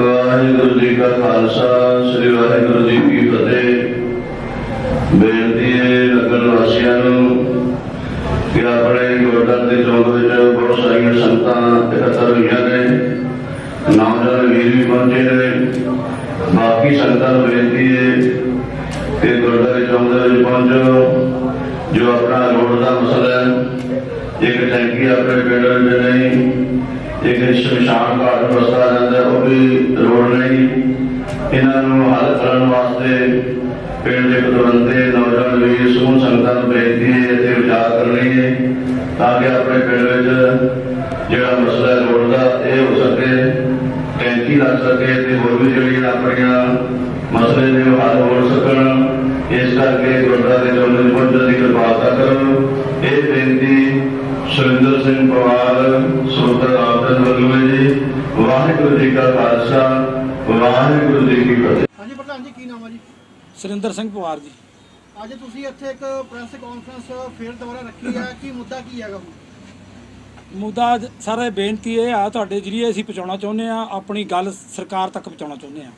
ਵਾਹਿਗੁਰੂ ਜੀ ਕਾ ਖਾਲਸਾ, ਸ੍ਰੀ ਵਾਹਿਗੁਰੂ ਜੀ ਕੀ ਫਤਿਹ। ਬੇਨਤੀ ਹੈ ਨਗਰ ਵਾਸੀਆਂ ਨੂੰ ਕਿ ਆਪਣੇ ਗੁਰਦਾਰ ਦੇ ਚੌਂਕ ਵਿੱਚ ਬਹੁਤ ਸਾਰੀਆਂ ਸੰਗਤਾਂ ਇਕੱਤਰ ਹੋਈਆਂ ਨੇ, ਨੌਜਵਾਨ ਵੀਰ ਵੀ ਪਹੁੰਚੇ ਨੇ। ਬਾਕੀ ਸੰਗਤਾਂ ਨੂੰ ਬੇਨਤੀ ਹੈ ਕਿ ਗੁਰਦਾਰੇ ਚੌਂਕ ਦੇ ਵਿੱਚ ਪਹੁੰਚੋ, ਜੋ ਆਪਣਾ ਰੋਡ ਦਾ ਮਸਲਾ ਹੈ, ਇੱਕ ਟੈਂਕੀ ਆਪਣੇ ਪਿੰਡ ਵਿੱਚ ਨਹੀਂ ਇੱਕ ਸ਼ਮਸ਼ਾਨ ਘਾਟ ਨੂੰ ਜਾਂਦਾ ਉਹ ਵੀ ਰੋਡ ਨਹੀਂ। ਇਹਨਾਂ ਨੂੰ ਹੱਲ ਕਰਨ ਵਾਸਤੇ ਪਿੰਡ ਦੇ ਪਤਵੰਤੇ ਨੌਜਵਾਨ ਵੀ ਸਮੂਹ ਸੰਗਤਾਂ ਨੂੰ ਬੇਨਤੀ ਹੈ ਅਤੇ ਵਿਚਾਰ ਕਰਨੀ ਹੈ, ਤਾਂ ਕਿ ਆਪਣੇ ਪਿੰਡ ਵਿੱਚ ਜਿਹੜਾ ਮਸਲਾ ਹੈ ਰੋਡ ਦਾ, ਇਹ ਹੋ ਸਕੇ, ਟੈਂਕੀ ਲੱਗ ਸਕੇ ਤੇ ਹੋਰ ਵੀ ਜਿਹੜੀਆਂ ਆਪਣੀਆਂ ਮਸਲੇ ਨੇ ਉਹ ਹੱਲ ਹੋ ਸਕਣ। ਇਸ ਕਰਕੇ ਗੁਰਦੁਆਰੇ ਦੇ ਚੌਂਕ ਦੀ ਕਿਰਪਾਲਤਾ ਕਰੋ। ਇਹ ਬੇਨਤੀ ਸੁਰਿੰਦਰ ਸਿੰਘ ਪਵਾਰ ਸੋਦਰ ਆਦਨ ਵੱਲੋਂ ਜੀ ਵਾਹਿਗੁਰੂ ਜੀ ਕਾ ਖਾਲਸਾ ਵਾਹਿਗੁਰੂ ਜੀ ਕੀ ਫਤਿਹ। ਹਾਂਜੀ ਪ੍ਰਧਾਨ ਜੀ ਕੀ ਨਾਮ ਹੈ ਜੀ? ਸੁਰਿੰਦਰ ਸਿੰਘ ਪਵਾਰ ਜੀ। ਅੱਜ ਤੁਸੀਂ ਇੱਥੇ ਇੱਕ ਪ੍ਰੈਸ ਕਾਨਫਰੰਸ ਫੇਰ ਦੁਬਾਰਾ ਰੱਖੀ ਹੈ ਕੀ ਮੁੱਦਾ ਕੀ ਹੈਗਾ ਹੁਣ? ਮੁੱਦਾ ਸਰ ਬੇਨਤੀ ਇਹ ਆ ਤੁਹਾਡੇ ਜਰੀਏ ਅਸੀਂ ਪਹੁੰਚਾਉਣਾ ਚਾਹੁੰਦੇ ਆ ਆਪਣੀ ਗੱਲ ਸਰਕਾਰ ਤੱਕ ਪਹੁੰਚਾਉਣਾ ਚਾਹੁੰਦੇ ਆ।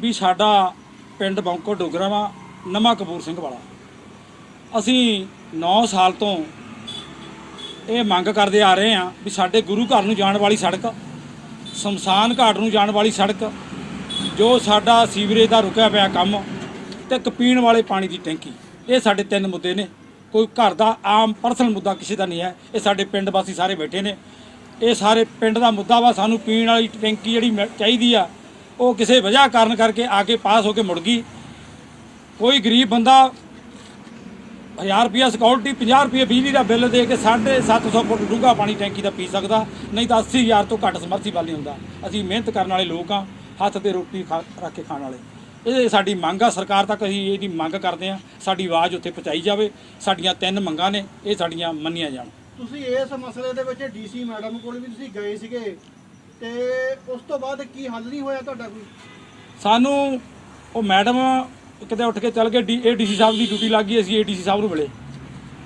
ਵੀ ਸਾਡਾ ਪਿੰਡ ਬੌਂਕੋ ਡੋਗਰਾ ਵਾ ਨਵਾਂ ਕਪੂਰ ਸਿੰਘ ਵਾਲਾ। ਅਸੀਂ 9 ਸਾਲ ਤੋਂ ਇਹ ਮੰਗ ਕਰਦੇ ਆ ਰਹੇ ਆ ਵੀ ਸਾਡੇ ਗੁਰੂ ਘਰ ਨੂੰ ਜਾਣ ਵਾਲੀ ਸੜਕ, ਸ਼ਮਸ਼ਾਨ ਘਾਟ ਨੂੰ ਜਾਣ ਵਾਲੀ ਸੜਕ, ਜੋ ਸਾਡਾ ਸੀਵਰੇਜ ਦਾ ਰੁਕਿਆ ਪਿਆ ਕੰਮ ਤੇ ਇੱਕ ਪੀਣ ਵਾਲੇ ਪਾਣੀ ਦੀ ਟੈਂਕੀ। ਇਹ ਸਾਡੇ ਤਿੰਨ ਮੁੱਦੇ ਨੇ। ਕੋਈ ਘਰ ਦਾ ਆਮ ਪਰਸਨਲ ਮੁੱਦਾ ਕਿਸੇ ਦਾ ਨਹੀਂ ਹੈ। ਇਹ ਸਾਡੇ ਪਿੰਡ ਵਾਸੀ ਸਾਰੇ ਬੈਠੇ ਨੇ। ਇਹ ਸਾਰੇ ਪਿੰਡ ਦਾ ਮੁੱਦਾ ਵਾ, ਸਾਨੂੰ ਪੀਣ ਵਾਲੀ ਟੈਂਕੀ ਜਿਹੜੀ ਮਿਲ- ਚਾਹੀਦੀ ਆ, ਉਹ ਕਿਸੇ ਵਜ੍ਹਾ ਕਾਰਨ ਕਰਕੇ ਆ ਕੇ ਪਾਸ ਹੋ ਕੇ ਮੁੜ ਗਈ। ਕੋਈ ਗਰੀਬ ਬੰਦਾ 1000 ਰੁਪਿਆ ਸਿਕਿਉਰਿਟੀ 50 ਰੁਪਏ ਬਿਜਲੀ ਦਾ ਬਿੱਲ ਦੇ ਕੇ 750 ਫੁੱਟ ਡੂੰਘਾ ਪਾਣੀ ਟੈਂਕੀ ਦਾ ਪੀ ਸਕਦਾ। ਨਹੀਂ ਤਾਂ 80000 ਤੋਂ ਘੱਟ ਸਮਰਸੀਬਲ ਨਹੀਂ ਹੁੰਦਾ। ਅਸੀਂ ਮਿਹਨਤ ਕਰਨ ਵਾਲੇ ਲੋਕ ਆ ਹੱਥ ਤੇ ਰੋਟੀ ਰੱਖ ਕੇ ਖਾਣ ਵਾਲੇ। ਇਹ ਸਾਡੀ ਮੰਗ ਆ ਸਰਕਾਰ ਤੱਕ ਅਸੀਂ ਇਹਦੀ ਮੰਗ ਕਰਦੇ ਆ ਸਾਡੀ ਆਵਾਜ਼ ਉੱਥੇ ਪਹੁੰਚਾਈ ਜਾਵੇ। ਸਾਡੀਆਂ ਤਿੰਨ ਮੰਗਾਂ ਨੇ ਇਹ ਸਾਡੀਆਂ ਮੰਨੀਆਂ ਜਾਣ। ਤੁਸੀਂ ਇਸ ਮਸਲੇ ਦੇ ਵਿੱਚ ਡੀਸੀ ਮੈਡਮ ਕੋਲ ਵੀ ਤੁਸੀਂ ਗਏ ਸੀਗੇ ਤੇ ਉਸ ਤੋਂ ਬਾਅਦ ਕੀ ਹੱਲ ਨਹੀਂ ਹੋਇਆ ਤੁਹਾਡਾ ਕੋਈ? ਸਾਨੂੰ ਉਹ ਮੈਡਮ ਕਿਤੇ ਉੱਠ ਕੇ ਚੱਲ ਗਏ, ਡੀ ਏਡੀਸੀ ਸਾਹਿਬ ਦੀ ਡਿਊਟੀ ਲੱਗ ਗਈ, ਅਸੀਂ ਏਡੀਸੀ ਸਾਹਿਬ ਨੂੰ ਮਿਲੇ।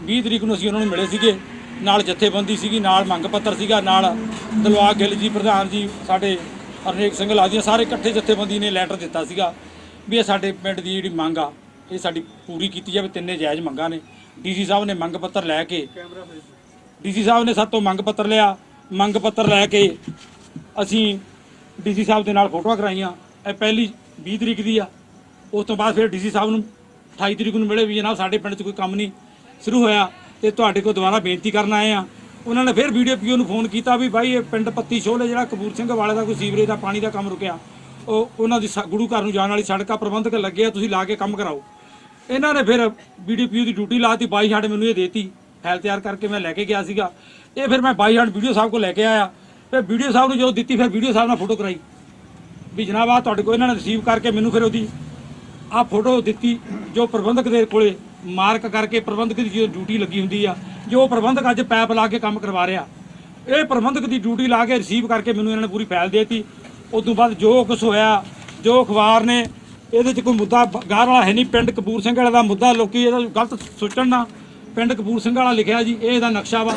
20 ਤਰੀਕ ਨੂੰ ਅਸੀਂ ਉਹਨਾਂ ਨੂੰ ਮਿਲੇ ਸੀਗੇ। ਨਾਲ ਜਥੇਬੰਦੀ ਸੀਗੀ, ਨਾਲ ਮੰਗ ਪੱਤਰ ਸੀਗਾ, ਨਾਲ ਦਲਵਾ ਗਿੱਲ ਜੀ, ਪ੍ਰਧਾਨ ਜੀ, ਸਾਡੇ ਅਰਨੇਕ ਸਿੰਘ ਲਾਦੀਆਂ, ਸਾਰੇ ਇਕੱਠੇ ਜਥੇਬੰਦੀ ਨੇ ਲੈਟਰ ਦਿੱਤਾ ਸੀਗਾ ਵੀ ਇਹ ਸਾਡੇ ਪਿੰਡ ਦੀ ਜਿਹੜੀ ਮੰਗ ਆ, ਇਹ ਸਾਡੀ ਪੂਰੀ ਕੀਤੀ ਜਾਵੇ, ਤਿੰਨੇ ਜਾਇਜ਼ ਮੰਗਾਂ ਨੇ। ਡੀਸੀ ਸਾਹਿਬ ਨੇ ਮੰਗ ਪੱਤਰ ਲੈ ਕੇ ਕੈਮਰਾ ਫੇਸ ਡੀਸੀ ਸਾਹਿਬ ਨੇ ਸਾਡੇ ਤੋਂ ਮੰਗ ਪੱਤਰ ਲਿਆ। ਮੰਗ ਪੱਤਰ ਲੈ ਕੇ ਅਸੀਂ ਡੀਸੀ ਸਾਹਿਬ ਦੇ ਨਾਲ ਫੋਟੋਆਂ ਕਰਾਈਆਂ। ਇਹ ਪਹਿਲੀ 20 ਤਰੀਕ ਦੀ ਆ। ਉਸ ਤੋਂ ਬਾਅਦ ਫਿਰ ਡੀਸੀ ਸਾਹਿਬ ਨੂੰ 28 ਤਰੀਕ ਨੂੰ ਮਿਲੇ ਵੀ ਜਨਾਬ ਸਾਡੇ ਪਿੰਡ 'ਚ ਕੋਈ ਕੰਮ ਨਹੀਂ ਸ਼ੁਰੂ ਹੋਇਆ ਤੇ ਤੁਹਾਡੇ ਕੋਲ ਦੁਬਾਰਾ ਬੇਨਤੀ ਕਰਨ ਆਏ ਆ ਉਹਨਾਂ ਨੇ ਫਿਰ ਵੀਡੀਓ ਪੀਓ ਨੂੰ ਫੋਨ ਕੀਤਾ ਵੀ ਭਾਈ ਇਹ ਪਿੰਡ ਪੱਤੀ ਸ਼ੋਲੇ ਜਿਹੜਾ ਕਪੂਰ ਸਿੰਘ ਵਾਲੇ ਦਾ ਕੋਈ ਸੀਵਰੇਜ ਦਾ ਪਾਣੀ ਦਾ ਕੰਮ ਰੁਕਿਆ, ਉਹ ਉਹਨਾਂ ਦੀ ਸ- ਗੁਰੂ ਘਰ ਨੂੰ ਜਾਣ ਵਾਲੀ ਸੜਕਾਂ ਪ੍ਰਬੰਧਕ ਲੱਗੇ ਆ, ਤੁਸੀਂ ਲਾ ਕੇ ਕੰਮ ਕਰਾਓ। ਇਹਨਾਂ ਨੇ ਫਿਰ ਬੀਡੀਪੀਓ ਦੀ ਡਿਊਟੀ ਲਾਤੀ ਬਾਈ ਹੱਡ ਮੈਨੂੰ ਇਹ ਦੇਤੀ, ਫਾਈਲ ਤਿਆਰ ਕਰਕੇ ਮੈਂ ਲੈ ਕੇ ਗਿਆ ਸੀਗਾ। ਇਹ ਫਿਰ ਮੈਂ ਬਾਈ ਹੱਡ ਵੀਡੀਓ ਸਾਹਿਬ ਕੋਲ ਲੈ ਕੇ ਆਇਆ। ਫਿਰ ਵੀਡੀਓ ਸਾਹਿਬ ਨੂੰ ਜਦੋਂ ਦਿੱਤੀ, ਫਿਰ ਵੀਡੀਓ ਸਾਹਿਬ ਨਾਲ ਫੋਟੋ ਕਰਾਈ। ਵੀ ਜਨਾਬ ਆ ਤੁਹਾਡੇ ਕੋਲ ਇਹਨਾਂ ਨੇ ਰਿਸੀਵ ਕਰਕੇ ਮੈਨੂੰ ਫਿਰ ਉਹਦੀ ਆ ਫੋਟੋ ਦਿੱਤੀ ਜੋ ਪ੍ਰਬੰਧਕ ਦੇ ਕੋਲੇ ਮਾਰਕ ਕਰਕੇ ਪ੍ਰਬੰਧਕ ਦੀ ਜੋ ਡਿਊਟੀ ਲੱਗੀ ਹੁੰਦੀ ਆ, ਜੋ ਪ੍ਰਬੰਧਕ ਅੱਜ ਪੈਪ ਲਾ ਕੇ ਕੰਮ ਕਰਵਾ ਰਿਹਾ। ਇਹ ਪ੍ਰਬੰਧਕ ਦੀ ਡਿਊਟੀ ਲਾ ਕੇ ਰਿਸੀਵ ਕਰਕੇ ਮੈਨੂੰ ਇਹਨਾਂ ਨੇ ਪੂਰੀ ਫਾਈਲ ਦੇਤੀ। ਉਸ ਤੋਂ ਬਾਅਦ ਜੋ ਕੁਝ ਹੋਇਆ, ਜੋ ਅਖਬਾਰ ਨੇ, ਇਹਦੇ 'ਚ ਕੋਈ ਮੁੱਦਾ ਬ- ਗਾਰ ਵਾਲਾ ਹੈ ਨਹੀਂ। ਪਿੰਡ ਕਪੂਰ ਸਿੰਘ ਵਾਲਾ ਦਾ ਮੁੱਦਾ ਲੋਕੀ ਇਹਦਾ ਗਲਤ ਸੋਚਣ ਨਾ। ਪਿੰਡ ਕਪੂਰ ਸਿੰਘ ਵਾਲਾ ਲਿਖਿਆ ਜੀ, ਇਹ ਇਹਦਾ ਨਕਸ਼ਾ ਵਾ।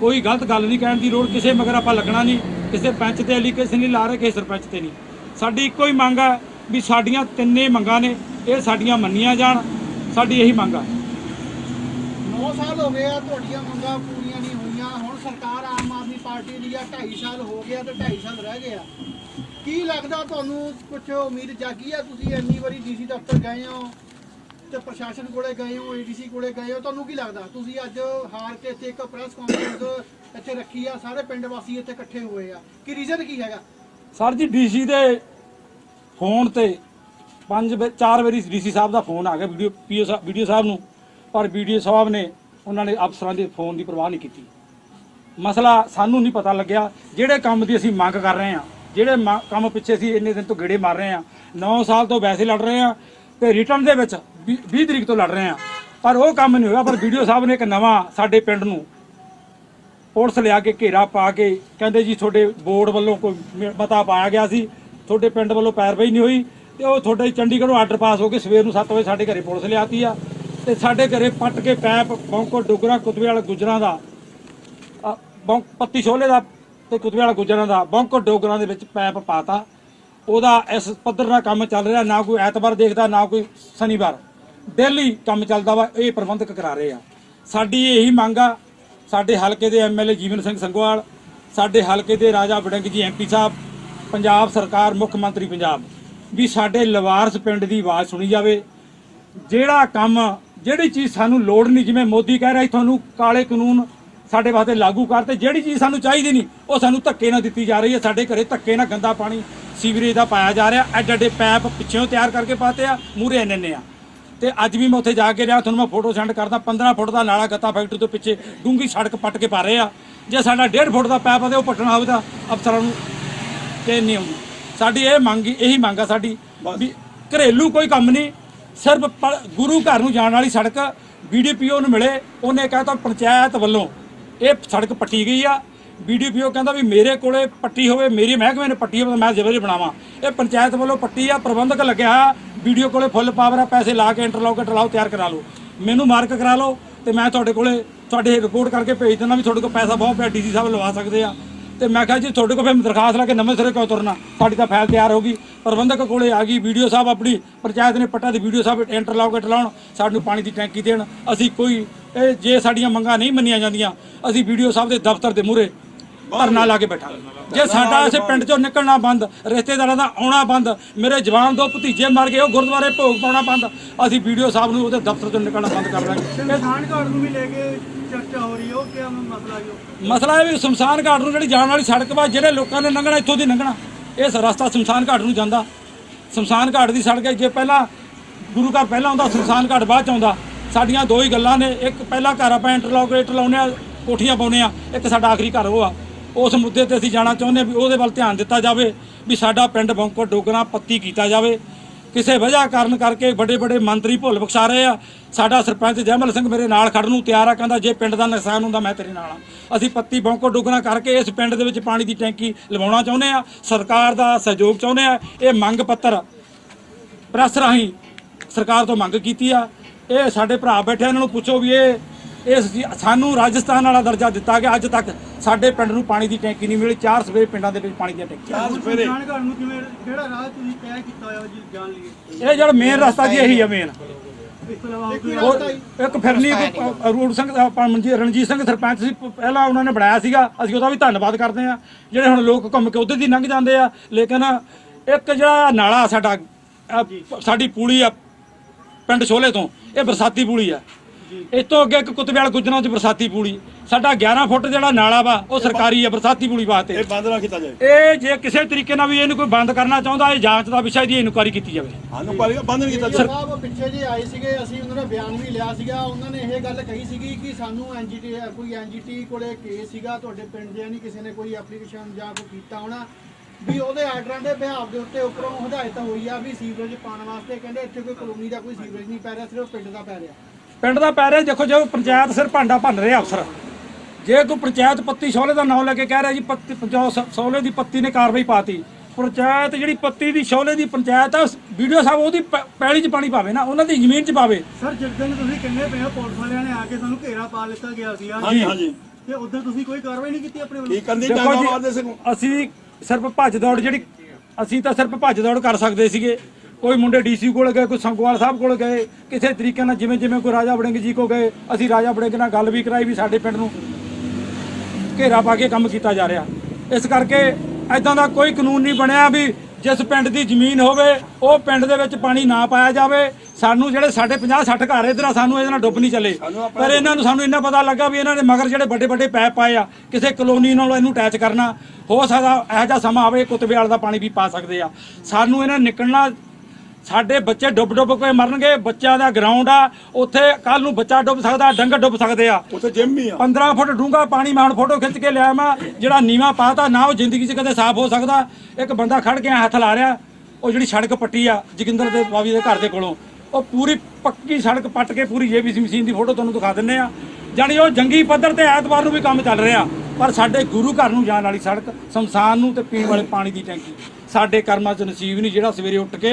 ਕੋਈ ਗਲਤ ਗੱਲ ਨਹੀਂ ਕਹਿਣ ਦੀ ਲੋੜ ਕਿਸੇ ਮਗਰ ਆਪਾਂ ਲੱਗਣਾ ਨਹੀਂ। ਕਿਸੇ ਪੰਚ ਤੇ ਐਲੀਗੇਸ਼ਨ ਨਹੀਂ ਲਾ ਰਹੇ, ਕਿਸੇ ਸਰਪੰਚ ਤੇ ਨਹੀਂ ਸਾਡੀ ਇੱਕੋ ਹੀ ਮੰਗ ਹੈ ਵੀ ਸਾਡੀਆਂ ਤਿੰਨੇ ਮੰਗਾਂ ਨੇ ਇਹ ਸਾਡੀਆਂ ਮੰਨੀਆਂ ਜਾਣ ਸਾਡੀ ਇਹੀ ਮੰਗ ਆ। 9 ਸਾਲ ਹੋ ਗਏ ਆ ਤੁਹਾਡੀਆਂ ਮੰਗਾਂ ਪੂਰੀਆਂ ਨਹੀਂ ਹੋਈਆਂ। ਹੁਣ ਸਰਕਾਰ ਆਮ ਆਦਮੀ ਪਾਰਟੀ ਦੀ ਆ 2.5 ਸਾਲ ਹੋ ਗਿਆ ਤੇ 2.5 ਸਾਲ ਰਹਿ ਗਏ ਆ। ਕੀ ਲੱਗਦਾ ਤੁਹਾਨੂੰ ਕੁਝ ਉਮੀਦ ਜਾਗੀ ਆ ਤੁਸੀਂ ਇੰਨੀ ਵਾਰੀ ਡੀਸੀ ਦਫ਼ਤਰ ਗਏ ਹੋ ਤੇ ਪ੍ਰਸ਼ਾਸਨ ਕੋਲੇ ਗਏ ਹੋ ਏਡੀਸੀ ਕੋਲੇ ਗਏ ਹੋ? ਤੁਹਾਨੂੰ ਕੀ ਲੱਗਦਾ? ਤੁਸੀਂ ਅੱਜ ਹਾਰ ਕੇ ਇੱਥੇ ਇੱਕ ਪ੍ਰੈਸ ਕਾਨਫਰੰਸ ਇੱਥੇ ਰੱਖੀ ਆ ਸਾਰੇ ਪਿੰਡ ਵਾਸੀ ਇੱਥੇ ਇਕੱਠੇ ਹੋਏ ਆ। ਕੀ ਰੀਜ਼ਨ ਕੀ ਹੈਗਾ? ਸਰ ਜੀ ਡੀਸੀ ਦੇ ਫੋਨ ਤੇ ਪੰਜ ਵਾ- ਚਾਰ ਵਾਰੀ ਡੀਸੀ ਸਾਹਿਬ ਦਾ ਫੋਨ ਆ ਗਿਆ, ਵੀਡੀਓ ਪੀਓ ਸਾਹਿਬ ਵੀਡੀਓ ਸਾਹਿਬ ਨੂੰ, ਪਰ ਵੀਡੀਓ ਸਾਹਿਬ ਨੇ ਉਹਨਾਂ ਨੇ ਅਫਸਰਾਂ ਦੇ ਫੋਨ ਦੀ ਪਰਵਾਹ ਨਹੀਂ ਕੀਤੀ। ਮਸਲਾ ਸਾਨੂੰ ਨਹੀਂ ਪਤਾ ਲੱਗਿਆ, ਜਿਹੜੇ ਕੰਮ ਦੀ ਅਸੀਂ ਮੰਗ ਕਰ ਰਹੇ ਹਾਂ, ਜਿਹੜੇ ਮ- ਕੰਮ ਪਿੱਛੇ ਅਸੀਂ ਇੰਨੇ ਦਿਨ ਤੋਂ ਗੇੜੇ ਮਾਰ ਰਹੇ ਹਾਂ 9 ਸਾਲ ਤੋਂ ਵੈਸੇ ਲੜ ਰਹੇ ਹਾਂ ਤੇ ਰਿਟਰਨ ਦੇ ਵਿੱਚ 20 ਤਰੀਕ ਤੋਂ ਲੜ ਰਹੇ ਹਾਂ, ਪਰ ਉਹ ਕੰਮ ਨਹੀਂ ਹੋਇਆ, ਪਰ ਵੀਡੀਓ ਸਾਹਿਬ ਨੇ ਇੱਕ ਨਵਾਂ ਸਾਡੇ ਪਿੰਡ ਨੂੰ ਪੁਲਿਸ ਲਿਆ ਕੇ ਘੇਰਾ ਪਾ ਕੇ ਕਹਿੰਦੇ ਜੀ ਤੁਹਾਡੇ ਬੋਰਡ ਵੱਲੋਂ ਕੋਈ ਮ- ਮਤਾ ਪਾਇਆ ਗਿਆ ਸੀ ਤੁਹਾਡੇ ਪਿੰਡ ਵੱਲੋਂ ਪੈਰਵਾਈ ਨਹੀਂ ਹੋਈ ਤੇ ਉਹ ਤੁਹਾਡੇ ਚੰਡੀਗੜ੍ਹੋਂ ਆਰਡਰ ਪਾਸ ਹੋ ਕੇ ਸਵੇਰ ਨੂੰ 7 ਵਜੇ ਸਾਡੇ ਘਰੇ ਪੁਲਿਸ ਲਿਆਤੀ ਆ। ਤੇ ਸਾਡੇ ਘਰੇ ਪੱਟ ਕੇ ਪੈਪ ਬੌਂਕੋ ਡੁਗਰਾ ਕੁਤਵੇ ਵਾਲਾ ਗੁਜਰਾਂ ਦਾ ਅ, ਬੌਂਕ ਪੱਤੀ ਛੋਲੇ ਦਾ ਤੇ ਕੁਤਬੇ ਵਾਲਾ ਗੁਜਰਾਂ ਦਾ ਬੌਂਕੋ ਡੋਗਰਾਂ ਦੇ ਵਿੱਚ ਪੈਪ ਪਾਤਾ। ਉਹਦਾ ਇਸ ਪੱਧਰ ਨਾਲ ਕੰਮ ਚੱਲ ਰਿਹਾ ਨਾ ਕੋਈ ਐਤਵਾਰ ਦੇਖਦਾ ਨਾ ਕੋਈ ਸ਼ਨੀਵਾਰ। ਡੇਲੀ ਕੰਮ ਚੱਲਦਾ ਵਾ ਇਹ ਪ੍ਰਬੰਧਕ ਕਰਾ ਰਹੇ ਆ। ਸਾਡੀ ਇਹੀ ਮੰਗ ਆ ਸਾਡੇ ਹਲਕੇ ਦੇ ਐਮਐਲਏ ਜੀਵਨ ਸਿੰਘ ਸੰਗਵਾਲ ਸਾਡੇ ਹਲਕੇ ਦੇ ਰਾਜਾ ਵੜਿੰਗ ਜੀ ਐਮਪੀ ਸਾਹਿਬ ਪੰਜਾਬ ਸਰਕਾਰ, ਮੁੱਖ ਮੰਤਰੀ ਪੰਜਾਬ, ਵੀ ਸਾਡੇ ਲਵਾਰਸ ਪਿੰਡ ਦੀ ਆਵਾਜ਼ ਸੁਣੀ ਜਾਵੇ। ਜਿਹੜਾ ਕੰਮ, ਜਿਹੜੀ ਚੀਜ਼ ਸਾਨੂੰ ਲੋੜ ਨਹੀਂ, ਜਿਵੇਂ ਮੋਦੀ ਕਹਿ ਰਿਹਾ ਤੁਹਾਨੂੰ ਕਾਲੇ ਕਾਨੂੰਨ ਸਾਡੇ ਵਾਸਤੇ ਲਾਗੂ ਕਰਤੇ ਜਿਹੜੀ ਚੀਜ਼ ਸਾਨੂੰ ਚਾਹੀਦੀ ਨਹੀਂ, ਉਹ ਸਾਨੂੰ ਧੱਕੇ ਨਾਲ ਦਿੱਤੀ ਜਾ ਰਹੀ ਹੈ। ਸਾਡੇ ਘਰੇ ਧੱਕੇ ਨਾਲ ਗੰਦਾ ਪਾਣੀ, ਸੀਵਰੇਜ ਦਾ ਪਾਇਆ ਜਾ ਰਿਹਾ, ਐਡੇ ਐਡੇ ਪੈਪ ਪਿੱਛੇੋਂ ਤਿਆਰ ਕਰਕੇ ਪਾਤੇ ਆ ਮੂਰੇ ਇੰਨੇ ਇੰਨੇ ਆ। ਤੇ ਅੱਜ ਵੀ ਮੈਂ ਉੱਥੇ ਜਾ ਕੇ ਰਿਹਾ, ਤੁਹਾਨੂੰ ਮੈਂ ਫੋਟੋ ਸੈਂਡ ਕਰਦਾ 15 ਫੁੱਟ ਦਾ ਨਾਲਾ ਗੱਤਾ ਫੈਕਟਰੀ ਤੋਂ ਪਿੱਛੇ ਡੂੰਗੀ ਸੜਕ ਪੱਟ ਕੇ ਪਾ ਰਹੇ ਆ। ਜੇ ਸਾਡਾ 1.5 ਫੁੱਟ ਦਾ ਪੈਪ ਆ ਤੇ ਉਹ ਪੱਟਣਾ ਹੋਵੇ ਤਾਂ ਅਫਸਰਾਂ ਨੂੰ ਕਿ ਨਹੀਂ ਆਉਂਦੀ ਸਾਡੀ ਇਹ ਮੰਗ ਇਹੀ ਮੰਗ ਆ ਸਾਡੀ ਵੀ ਘਰੇਲੂ ਕੋਈ ਕੰਮ ਨਹੀਂ ਸਿਰਫ ਗੁਰੂ ਘਰ ਨੂੰ ਜਾਣ ਵਾਲੀ ਸੜਕ ਬੀਡੀਪੀਓ ਨੂੰ ਮਿਲੇ ਉਹਨੇ ਕਹਤਾ ਪੰਚਾਇਤ ਵੱਲੋਂ। ਇਹ ਸੜਕ ਪੱਟੀ ਗਈ ਆ। ਬੀਡੀਪੀਓ ਕਹਿੰਦਾ ਵੀ ਮੇਰੇ ਕੋਲੇ ਪੱਟੀ ਹੋਵੇ ਮੇਰੀ ਮਹਿਕਮੇ ਨੇ ਪੱਟੀ ਹੋਵੇ ਤਾਂ ਮੈਂ ਜ਼ਬਰੀ ਬਣਾਵਾਂ। ਇਹ ਪੰਚਾਇਤ ਵੱਲੋਂ ਪੱਟੀ ਆ ਪ੍ਰਬੰਧਕ ਲੱਗਿਆ ਵੀਡੀਓ ਕੋਲੇ ਫੁੱਲ ਪਾਵਰ ਆ ਪੈਸੇ ਲਾ ਕੇ ਇੰਟਰਲੌਕ ਲਾਓ ਤਿਆਰ ਕਰਾ ਲਓ। ਮੈਨੂੰ ਮਾਰਕ ਕਰਾ ਲਓ ਤੇ ਮੈਂ ਤੁਹਾਡੇ ਕੋਲੇ ਤੁਹਾਡੇ ਰਿਪੋਰਟ ਕਰਕੇ ਭੇਜ ਦਿੰਦਾ ਵੀ ਤੁਹਾਡੇ ਕੋਲ ਪੈਸਾ ਬਹੁਤ ਪਿਆ ਡੀਸੀ ਸਾਹਿਬ ਲਵਾ ਸਕਦੇ ਆ। ਤੇ ਮੈਂ ਕਿਹਾ ਜੀ, ਤੁਹਾਡੇ ਕੋਲ ਫਿਰ ਦਰਖਾਸਤ ਲੈ ਕੇ ਨਵੇਂ ਸਿਰੇ ਕਿਉਂ ਤੁਰਨਾ? ਸਾਡੀ ਤਾਂ ਫਾਈਲ ਤਿਆਰ ਹੋ ਗਈ। ਪ੍ਰਬੰਧਕ ਕੋਲੇ ਆ ਗਈ, ਵੀਡੀਓ ਸਾਹਿਬ ਆਪਣੀ, ਪੰਚਾਇਤ ਨੇ ਪੱਟਾ ਦੀ ਵੀਡੀਓ ਸਾਹਿਬ ਇੰਟਰਲੌਕ ਲਾਉਣ ਸਾਨੂੰ ਪਾਣੀ ਦੀ ਟੈਂਕੀ ਦੇਣ। ਅਸੀਂ ਕੋਈ, ਇਹ ਜੇ ਸਾਡੀਆਂ ਮੰਗਾਂ ਨਹੀਂ ਮੰਨੀਆਂ ਜਾਂਦੀਆਂ, ਅਸੀਂ ਵੀਡੀਓ ਸਾਹਿਬ ਦੇ ਦਫ਼ਤਰ ਦੇ ਮੂਹਰੇ ਧਰਨਾ ਲਾ ਕੇ ਬੈਠਾਂਗੇ। ਜੇ ਸਾਡਾ ਇਸੇ ਪਿੰਡ ਚੋਂ ਨਿਕਲਣਾ ਬੰਦ, ਰਿਸ਼ਤੇਦਾਰਾਂ ਦਾ ਆਉਣਾ ਬੰਦ, ਮੇਰੇ ਜਵਾਨ ਦੋ ਭਤੀਜੇ ਮਰ ਗਏ, ਉਹ ਗੁਰਦੁਆਰੇ ਭੋਗ ਪਾਉਣਾ ਬੰਦ, ਅਸੀਂ ਵੀਡੀਓ ਸਾਹਿਬ ਨੂੰ ਉਹਦੇ ਦਫ਼ਤਰ ਚੋਂ ਨਿਕਲਣਾ ਬੰਦ ਕਰ ਦਾਂਗੇ। ਸ਼ਮਸ਼ਾਨ ਘਾਟ ਨੂੰ ਵੀ ਲੈ ਕੇ ਚਰਚਾ ਹੋ ਰਹੀ ਹੈ, ਉਹ ਕਿਆ ਮਸਲਾ ਜੋ? ਮਸਲਾ ਇਹ ਵੀ ਸ਼ਮਸ਼ਾਨ ਘਾਟ ਨੂੰ ਜਿਹੜੀ ਜਾਣ ਵਾਲੀ ਸੜਕ ਵਾ, ਜਿਹੜੇ ਲੋਕਾਂ ਨੇ ਲੰਘਣਾ, ਇੱਥੋਂ ਦੀ ਲੰਘਣਾ। ਇਹ ਰਸਤਾ ਸ਼ਮਸ਼ਾਨ ਘਾਟ ਨੂੰ ਜਾਂਦਾ। ਸ਼ਮਸ਼ਾਨ ਘਾਟ ਦੀ ਸੜਕ ਹੈ, ਜੇ ਪਹਿਲਾਂ ਗੁਰੂ ਘਰ ਪਹਿਲਾਂ ਆਉਂਦਾ ਸ਼ਮਸ਼ਾਨ ਘਾਟ ਬਾਅਦ ਚ ਆਉਂਦਾ। ਸਾਡੀਆਂ ਦੋ ਹੀ ਗੱਲਾਂ ਨੇ, ਇੱਕ ਪਹਿਲਾ ਘਰ ਆਪਾਂ ਇੰਟਰਲੋਕੇਟ ਲਾਉਨੇ ਆ, ਕੋਠੀਆਂ ਪਾਉਨੇ ਆ, ਇੱਕ ਸਾਡਾ ਆਖਰੀ ਘਰ ਉਹ ਆ। ਉਸ ਮੁੱਦੇ ਤੇ ਅਸੀਂ ਜਾਣਾ ਚਾਹੁੰਦੇ ਹਾਂ ਵੀ ਉਹਦੇ ਵੱਲ ਧਿਆਨ ਦਿੱਤਾ ਜਾਵੇ, ਵੀ ਸਾਡਾ ਪਿੰਡ ਬੌਂਕੋ ਡੋਗਰਾ ਪੱਤੀ ਕੀਤਾ ਜਾਵੇ। ਕਿਸੇ ਵਜ੍ਹਾ ਕਾਰਨ ਕਰਕੇ ਵੱਡੇ ਵੱਡੇ ਮੰਤਰੀ ਭੁੱਲ ਬਖਸ਼ਾ ਰਹੇ ਆ ਸਾਡਾ ਸਰਪੰਚ ਜੈਮਲ ਸਿੰਘ ਮੇਰੇ ਨਾਲ ਖੜਨ ਨੂੰ ਤਿਆਰ ਆ ਕਹਿੰਦਾ ਜੇ ਪਿੰਡ ਦਾ ਨੁਕਸਾਨ ਹੁੰਦਾ ਮੈਂ ਤੇਰੇ ਨਾਲ ਆ। ਅਸੀਂ ਪੱਤੀ ਬੌਂਕੋ ਡੁੱਗਣਾ ਕਰਕੇ ਇਸ ਪਿੰਡ ਦੇ ਵਿੱਚ ਪਾਣੀ ਦੀ ਟੈਂਕੀ ਲਵਾਉਣਾ ਚਾਹੁੰਦੇ ਆ ਸਰਕਾਰ ਦਾ ਸਹਿਯੋਗ ਚਾਹੁੰਦੇ ਆ ਇਹ ਮੰਗ ਪੱਤਰ ਪ੍ਰੈਸ ਰਾਹੀਂ ਸਰਕਾਰ ਤੋਂ ਮੰਗ ਕੀਤੀ ਆ। ਇਹ ਸਾਡੇ ਭਰਾ ਬੈਠੇ ਇਹਨਾਂ ਨੂੰ ਪੁੱਛੋ ਵੀ ਇਹ ਅਸੀਂ- ਸਾਨੂੰ ਰਾਜਸਥਾਨ ਵਾਲਾ ਦਰਜਾ ਦਿੱਤਾ ਗਿਆ ਅੱਜ ਤੱਕ ਸਾਡੇ ਪਿੰਡ ਨੂੰ ਪਾਣੀ ਦੀ ਟੈਂਕੀ ਨਹੀਂ ਮਿਲੀ ਚਾਰ ਸਵੇਰੇ ਪਿੰਡਾਂ ਦੇ ਵਿੱਚ ਪਾਣੀ ਦੀਆਂ ਟੈਂਕੀਆਂ ਸ਼ਮਸ਼ਾਨ ਘਾਟ ਨੂੰ ਕਿਵੇਂ ਕਿਹੜਾ ਰਾਹ ਤੁਸੀਂ ਤੈਅ ਕੀਤਾ ਹੋਇਆ ਜੀ ਜਾਣ ਲਈ? ਇਹ ਜਿਹੜਾ ਮੇਨ ਰਸਤਾ ਜੀ ਇਹੀ ਆ ਮੇਨ ਇਸ ਉਹ ਇੱਕ ਫਿਰਨੀ ਰੂੜ ਸਿੰਘ ਮਨਜੀ- ਰਣਜੀਤ ਸਿੰਘ ਸਰਪੰਚ ਸੀ ਪ- ਪਹਿਲਾਂ ਉਹਨਾਂ ਨੇ ਬਣਾਇਆ ਸੀਗਾ। ਅਸੀਂ ਉਹਦਾ ਵੀ ਧੰਨਵਾਦ ਕਰਦੇ ਆ ਜਿਹੜੇ ਹੁਣ ਲੋਕ ਘੁੰਮ ਕੇ ਉਧਰ ਦੀ ਲੰਘ ਜਾਂਦੇ ਆ ਲੇਕਿਨ ਇੱਕ ਜਿਹੜਾ ਨਾਲਾ ਸਾਡਾ ਸਾਡੀ ਪੂਲੀ ਆ ਪਿੰਡ ਛੋਲੇ ਤੋਂ ਇਹ ਬਰਸਾਤੀ ਪੂਲੀ ਆ। ਇਤੋਂ ਅੱਗੇ ਇੱਕ ਕੁਤਬੇਲ ਗੁਜਰਾਂ ਚ ਬਰਸਾਤੀ ਪੂਲੀ। ਸਾਡਾ 11 ਫੁੱਟ ਜਿਹੜਾ ਨਾਲਾ ਵਾ ਉਹ ਸਰਕਾਰੀ ਆ ਬਰਸਾਤੀ ਪੂਲੀ ਵਾਸਤੇ। ਇਹ ਬੰਦ ਨਾ ਕੀਤਾ ਜਾਏ। ਇਹ ਜੇ ਕਿਸੇ ਤਰੀਕੇ ਨਾਲ ਵੀ ਇਹਨੂੰ ਕੋਈ ਬੰਦ ਕਰਨਾ ਚਾਹੁੰਦਾ ਇਹ ਜਾਂਚ ਦਾ ਵਿਸ਼ਾ ਦੀ ਇਨਕੁਆਰੀ ਕੀਤੀ ਜਾਵੇ। ਸਾਨੂੰ ਪਾਲਿਆ ਬੰਦ ਨਹੀਂ ਕੀਤਾ ਜਾਏ। ਸਾਹਿਬ ਪਿੱਛੇ ਜੇ ਆਏ ਸੀਗੇ ਅਸੀਂ ਉਹਨਾਂ ਦਾ ਬਿਆਨ ਵੀ ਲਿਆ ਸੀਗਾ। ਉਹਨਾਂ ਨੇ ਇਹ ਗੱਲ ਕਹੀ ਸੀਗੀ ਕਿ ਸਾਨੂੰ ਐਨਜੀਟੀ ਕੋਈ ਐਨਜੀਟੀ ਕੋਲੇ ਕੇਸ ਸੀਗਾ ਤੁਹਾਡੇ ਪਿੰਡ ਦੇ ਨਹੀਂ ਕਿਸੇ ਨੇ ਕੋਈ ਐਪਲੀਕੇਸ਼ਨ ਜਾਂ ਕੋਈ ਕੀਤਾ ਹੋਣਾ। ਵੀ ਉਹਦੇ ਆਰਡਰਾਂ ਦੇ ਬਿਹਾਵ ਦੇ ਉੱਤੇ ਉੱਪਰੋਂ ਹਦਾਇਤ ਹੋਈ ਆ ਵੀ ਸੀਵਰੇਜ ਪਾਉਣ ਵਾਸਤੇ। ਕਹਿੰਦੇ ਇੱਥੇ ਕੋਈ ਕਲੋਨੀ ਦਾ ਕੋਈ ਸੀਵਰੇਜ ਨਹੀਂ ਪੈ ਰਿਹਾ ਸਿਰਫ ਪਿੰਡ ਦਾ ਪੈ ਰਿਹਾ। ਪਿੰਡ ਦਾ ਪੈ ਰਿਹਾ ਦੇਖੋ ਜੇ ਪੰਚਾਇਤ ਸਿਰ ਭਾਂਡਾ ਭੰਨ ਰਿਹਾ ਅਫਸਰ। ਜੇ ਕੋਈ ਪੰਚਾਇਤ ਪੱਤੀ ਸ਼ੋਲੇ ਦਾ ਨਾਮ ਲੈ ਕੇ ਕਹਿ ਰਿਹਾ ਜੀ ਪੱਤੀ ਸ਼ੋਲੇ ਦੀ ਪੱਤੀ ਨੇ ਕਾਰਵਾਈ ਪਾਤੀ ਪੰਚਾਇਤ ਜਿਹੜੀ ਪੱਤੀ ਦੀ ਸ਼ੋਲੇ ਦੀ ਪੰਚਾਇਤ ਆ ਵੀਡੀਓ ਸਾਹਿਬ ਉਹਦੀ ਪੈਲੀ 'ਚ ਪਾਣੀ ਪਾਵੇ ਨਾ ਉਹਨਾਂ ਦੀ ਜ਼ਮੀਨ 'ਚ ਪਾਵੇ। ਸਰ ਜਿੱਦਣ ਤੁਸੀਂ ਕਿੰਨੇ ਪਏ ਪੁਲਿਸ ਵਾਲਿਆਂ ਨੇ ਆ ਕੇ ਸਾਨੂੰ ਘੇਰਾ ਪਾ ਲਿੱਤਾ ਗਿਆ ਸੀ ਹਾਂਜੀ ਹਾਂਜੀ। ਤੇ ਉਧਰ ਤੁਸੀਂ ਕੋਈ ਕਾਰਵਾਈ ਨਹੀਂ ਕੀਤੀ ਆਪਣੇ ਕੀ ਕੰਦੀ ਟਾਂਗਾ ਮਾਰਦੇ ਸੀ ਅਸੀਂ ਸਿਰਫ ਭੱਜ ਦੌੜ ਜਿਹੜੀ ਅਸੀਂ ਤਾਂ ਸਿਰਫ ਭੱਜ ਦੌੜ ਕਰ ਸਕਦੇ ਸੀਗੇ। ਕੋਈ ਮੁੰਡੇ ਡੀਸੀ ਕੋਲ ਗਏ ਕੋਈ ਸੰਗਵਾਲ ਸਾਹਿਬ ਕੋਲ ਗਏ ਕਿਸੇ ਤਰੀਕੇ ਨਾਲ ਜਿਵੇਂ ਜਿਵੇਂ ਕੋਈ ਰਾਜਾ ਵੜਿੰਗ ਜੀ ਕੋ ਗਏ ਅਸੀਂ ਰਾਜਾ ਵੜਿੰਗ ਨਾਲ ਗੱਲ ਵੀ ਕਰਾਈ ਵੀ ਸਾਡੇ ਪਿੰਡ ਨੂੰ ਘੇਰਾ ਪਾ ਕੇ ਕੰਮ ਕੀਤਾ ਜਾ ਰਿਹਾ। ਇਸ ਕਰਕੇ ਐਦਾਂ ਦਾ ਕੋਈ ਕਾਨੂੰਨ ਨਹੀਂ ਬਣਿਆ ਵੀ ਜਿਸ ਪਿੰਡ ਦੀ ਜ਼ਮੀਨ ਹੋਵੇ ਉਹ ਪਿੰਡ ਦੇ ਵਿੱਚ ਪਾਣੀ ਨਾ ਪਾਇਆ ਜਾਵੇ। ਸਾਨੂੰ ਜਿਹੜੇ ਸਾਡੇ 50 60 ਘਰ ਇਧਰ ਸਾਨੂੰ ਇਹਦੇ ਨਾਲ ਡੁੱਬ ਨਹੀਂ ਚੱਲੇ। ਪਰ ਇਹਨਾਂ ਨੂੰ ਸਾਨੂੰ ਇੰਨਾ ਪਤਾ ਲੱਗਾ ਵੀ ਇਹਨਾਂ ਨੇ ਮਗਰ ਜਿਹੜੇ ਵੱਡੇ ਵੱਡੇ ਪੈਪ ਪਾਏ ਆ ਕਿਸੇ ਕਲੋਨੀ ਨਾਲ ਇਹਨੂੰ ਅਟੈਚ ਕਰਨਾ ਹੋ ਸਕਦਾ ਇਹੋ ਜਿਹਾ ਸਮਾਂ ਆਵੇ ਕੁਤਬੇ ਵਾਲ ਦਾ ਪਾਣੀ ਵੀ ਪਾ ਸਕਦੇ ਆ। ਸਾਨੂੰ ਇਹਨਾਂ ਨਿਕਲਣਾ ਸਾਡੇ ਬੱਚੇ ਡੁੱਬ ਡੁੱਬ ਕੇ ਮਰਨਗੇ ਬੱਚਿਆਂ ਦਾ ਗਰਾਊਂਡ ਆ ਉੱਥੇ ਕੱਲ ਨੂੰ ਬੱਚਾ ਡੁੱਬ ਸਕਦਾ ਡੰਗਰ ਡੁੱਬ ਸਕਦੇ ਆ। ਉੱਥੇ ਜਿਮ ਵੀ ਆ। 15 ਫੁੱਟ ਡੂੰਘਾ ਪਾਣੀ ਮੈਂ ਹੁਣ ਫੋਟੋ ਖਿੱਚ ਕੇ ਲਿਆ ਮੈਂ ਜਿਹੜਾ ਨੀਵਾ ਪਾਤਾ ਨਾ ਉਹ ਜ਼ਿੰਦਗੀ 'ਚ ਕਦੇ ਸਾਫ਼ ਹੋ ਸਕਦਾ। ਇੱਕ ਬੰਦਾ ਖੜ ਕੇ ਹੱਥ ਲਾ ਰਿਹਾ ਉਹ ਜਿਹੜੀ ਸੜਕ ਪੱਟੀ ਆ ਜੋਗਿੰਦਰ ਦੇ ਬਾਵੀ ਦੇ ਘਰ ਦੇ ਕੋਲੋਂ ਉਹ ਪੂਰੀ ਪੱਕੀ ਸੜਕ ਪੱਟ ਕੇ ਪੂਰੀ ਜੇਬੀਸੀ ਮਸ਼ੀਨ ਦੀ ਫੋਟੋ ਤੁਹਾਨੂੰ ਦਿਖਾ ਦਿੰਨੇ ਆ। ਜਾਣੀ ਉਹ ਜੰਗੀ ਪੱਧਰ ਤੇ ਐਤਵਾਰ ਨੂੰ ਵੀ ਕੰਮ ਚੱਲ ਰਿਹਾ ਪਰ ਸਾਡੇ ਗੁਰੂ ਘਰ ਨੂੰ ਜਾਣ ਵਾਲੀ ਸੜਕ ਸ਼ਮਸ਼ਾਨ ਨੂੰ ਤੇ ਪੀਣ ਵਾਲੇ ਪਾਣੀ ਦੀ ਟੈਂਕੀ। ਸਾਡੇ ਕਰਮਾਂ 'ਚ ਨਸੀਬ ਨਹੀਂ ਜਿਹੜਾ ਸਵੇਰੇ ਉੱਠ ਕੇ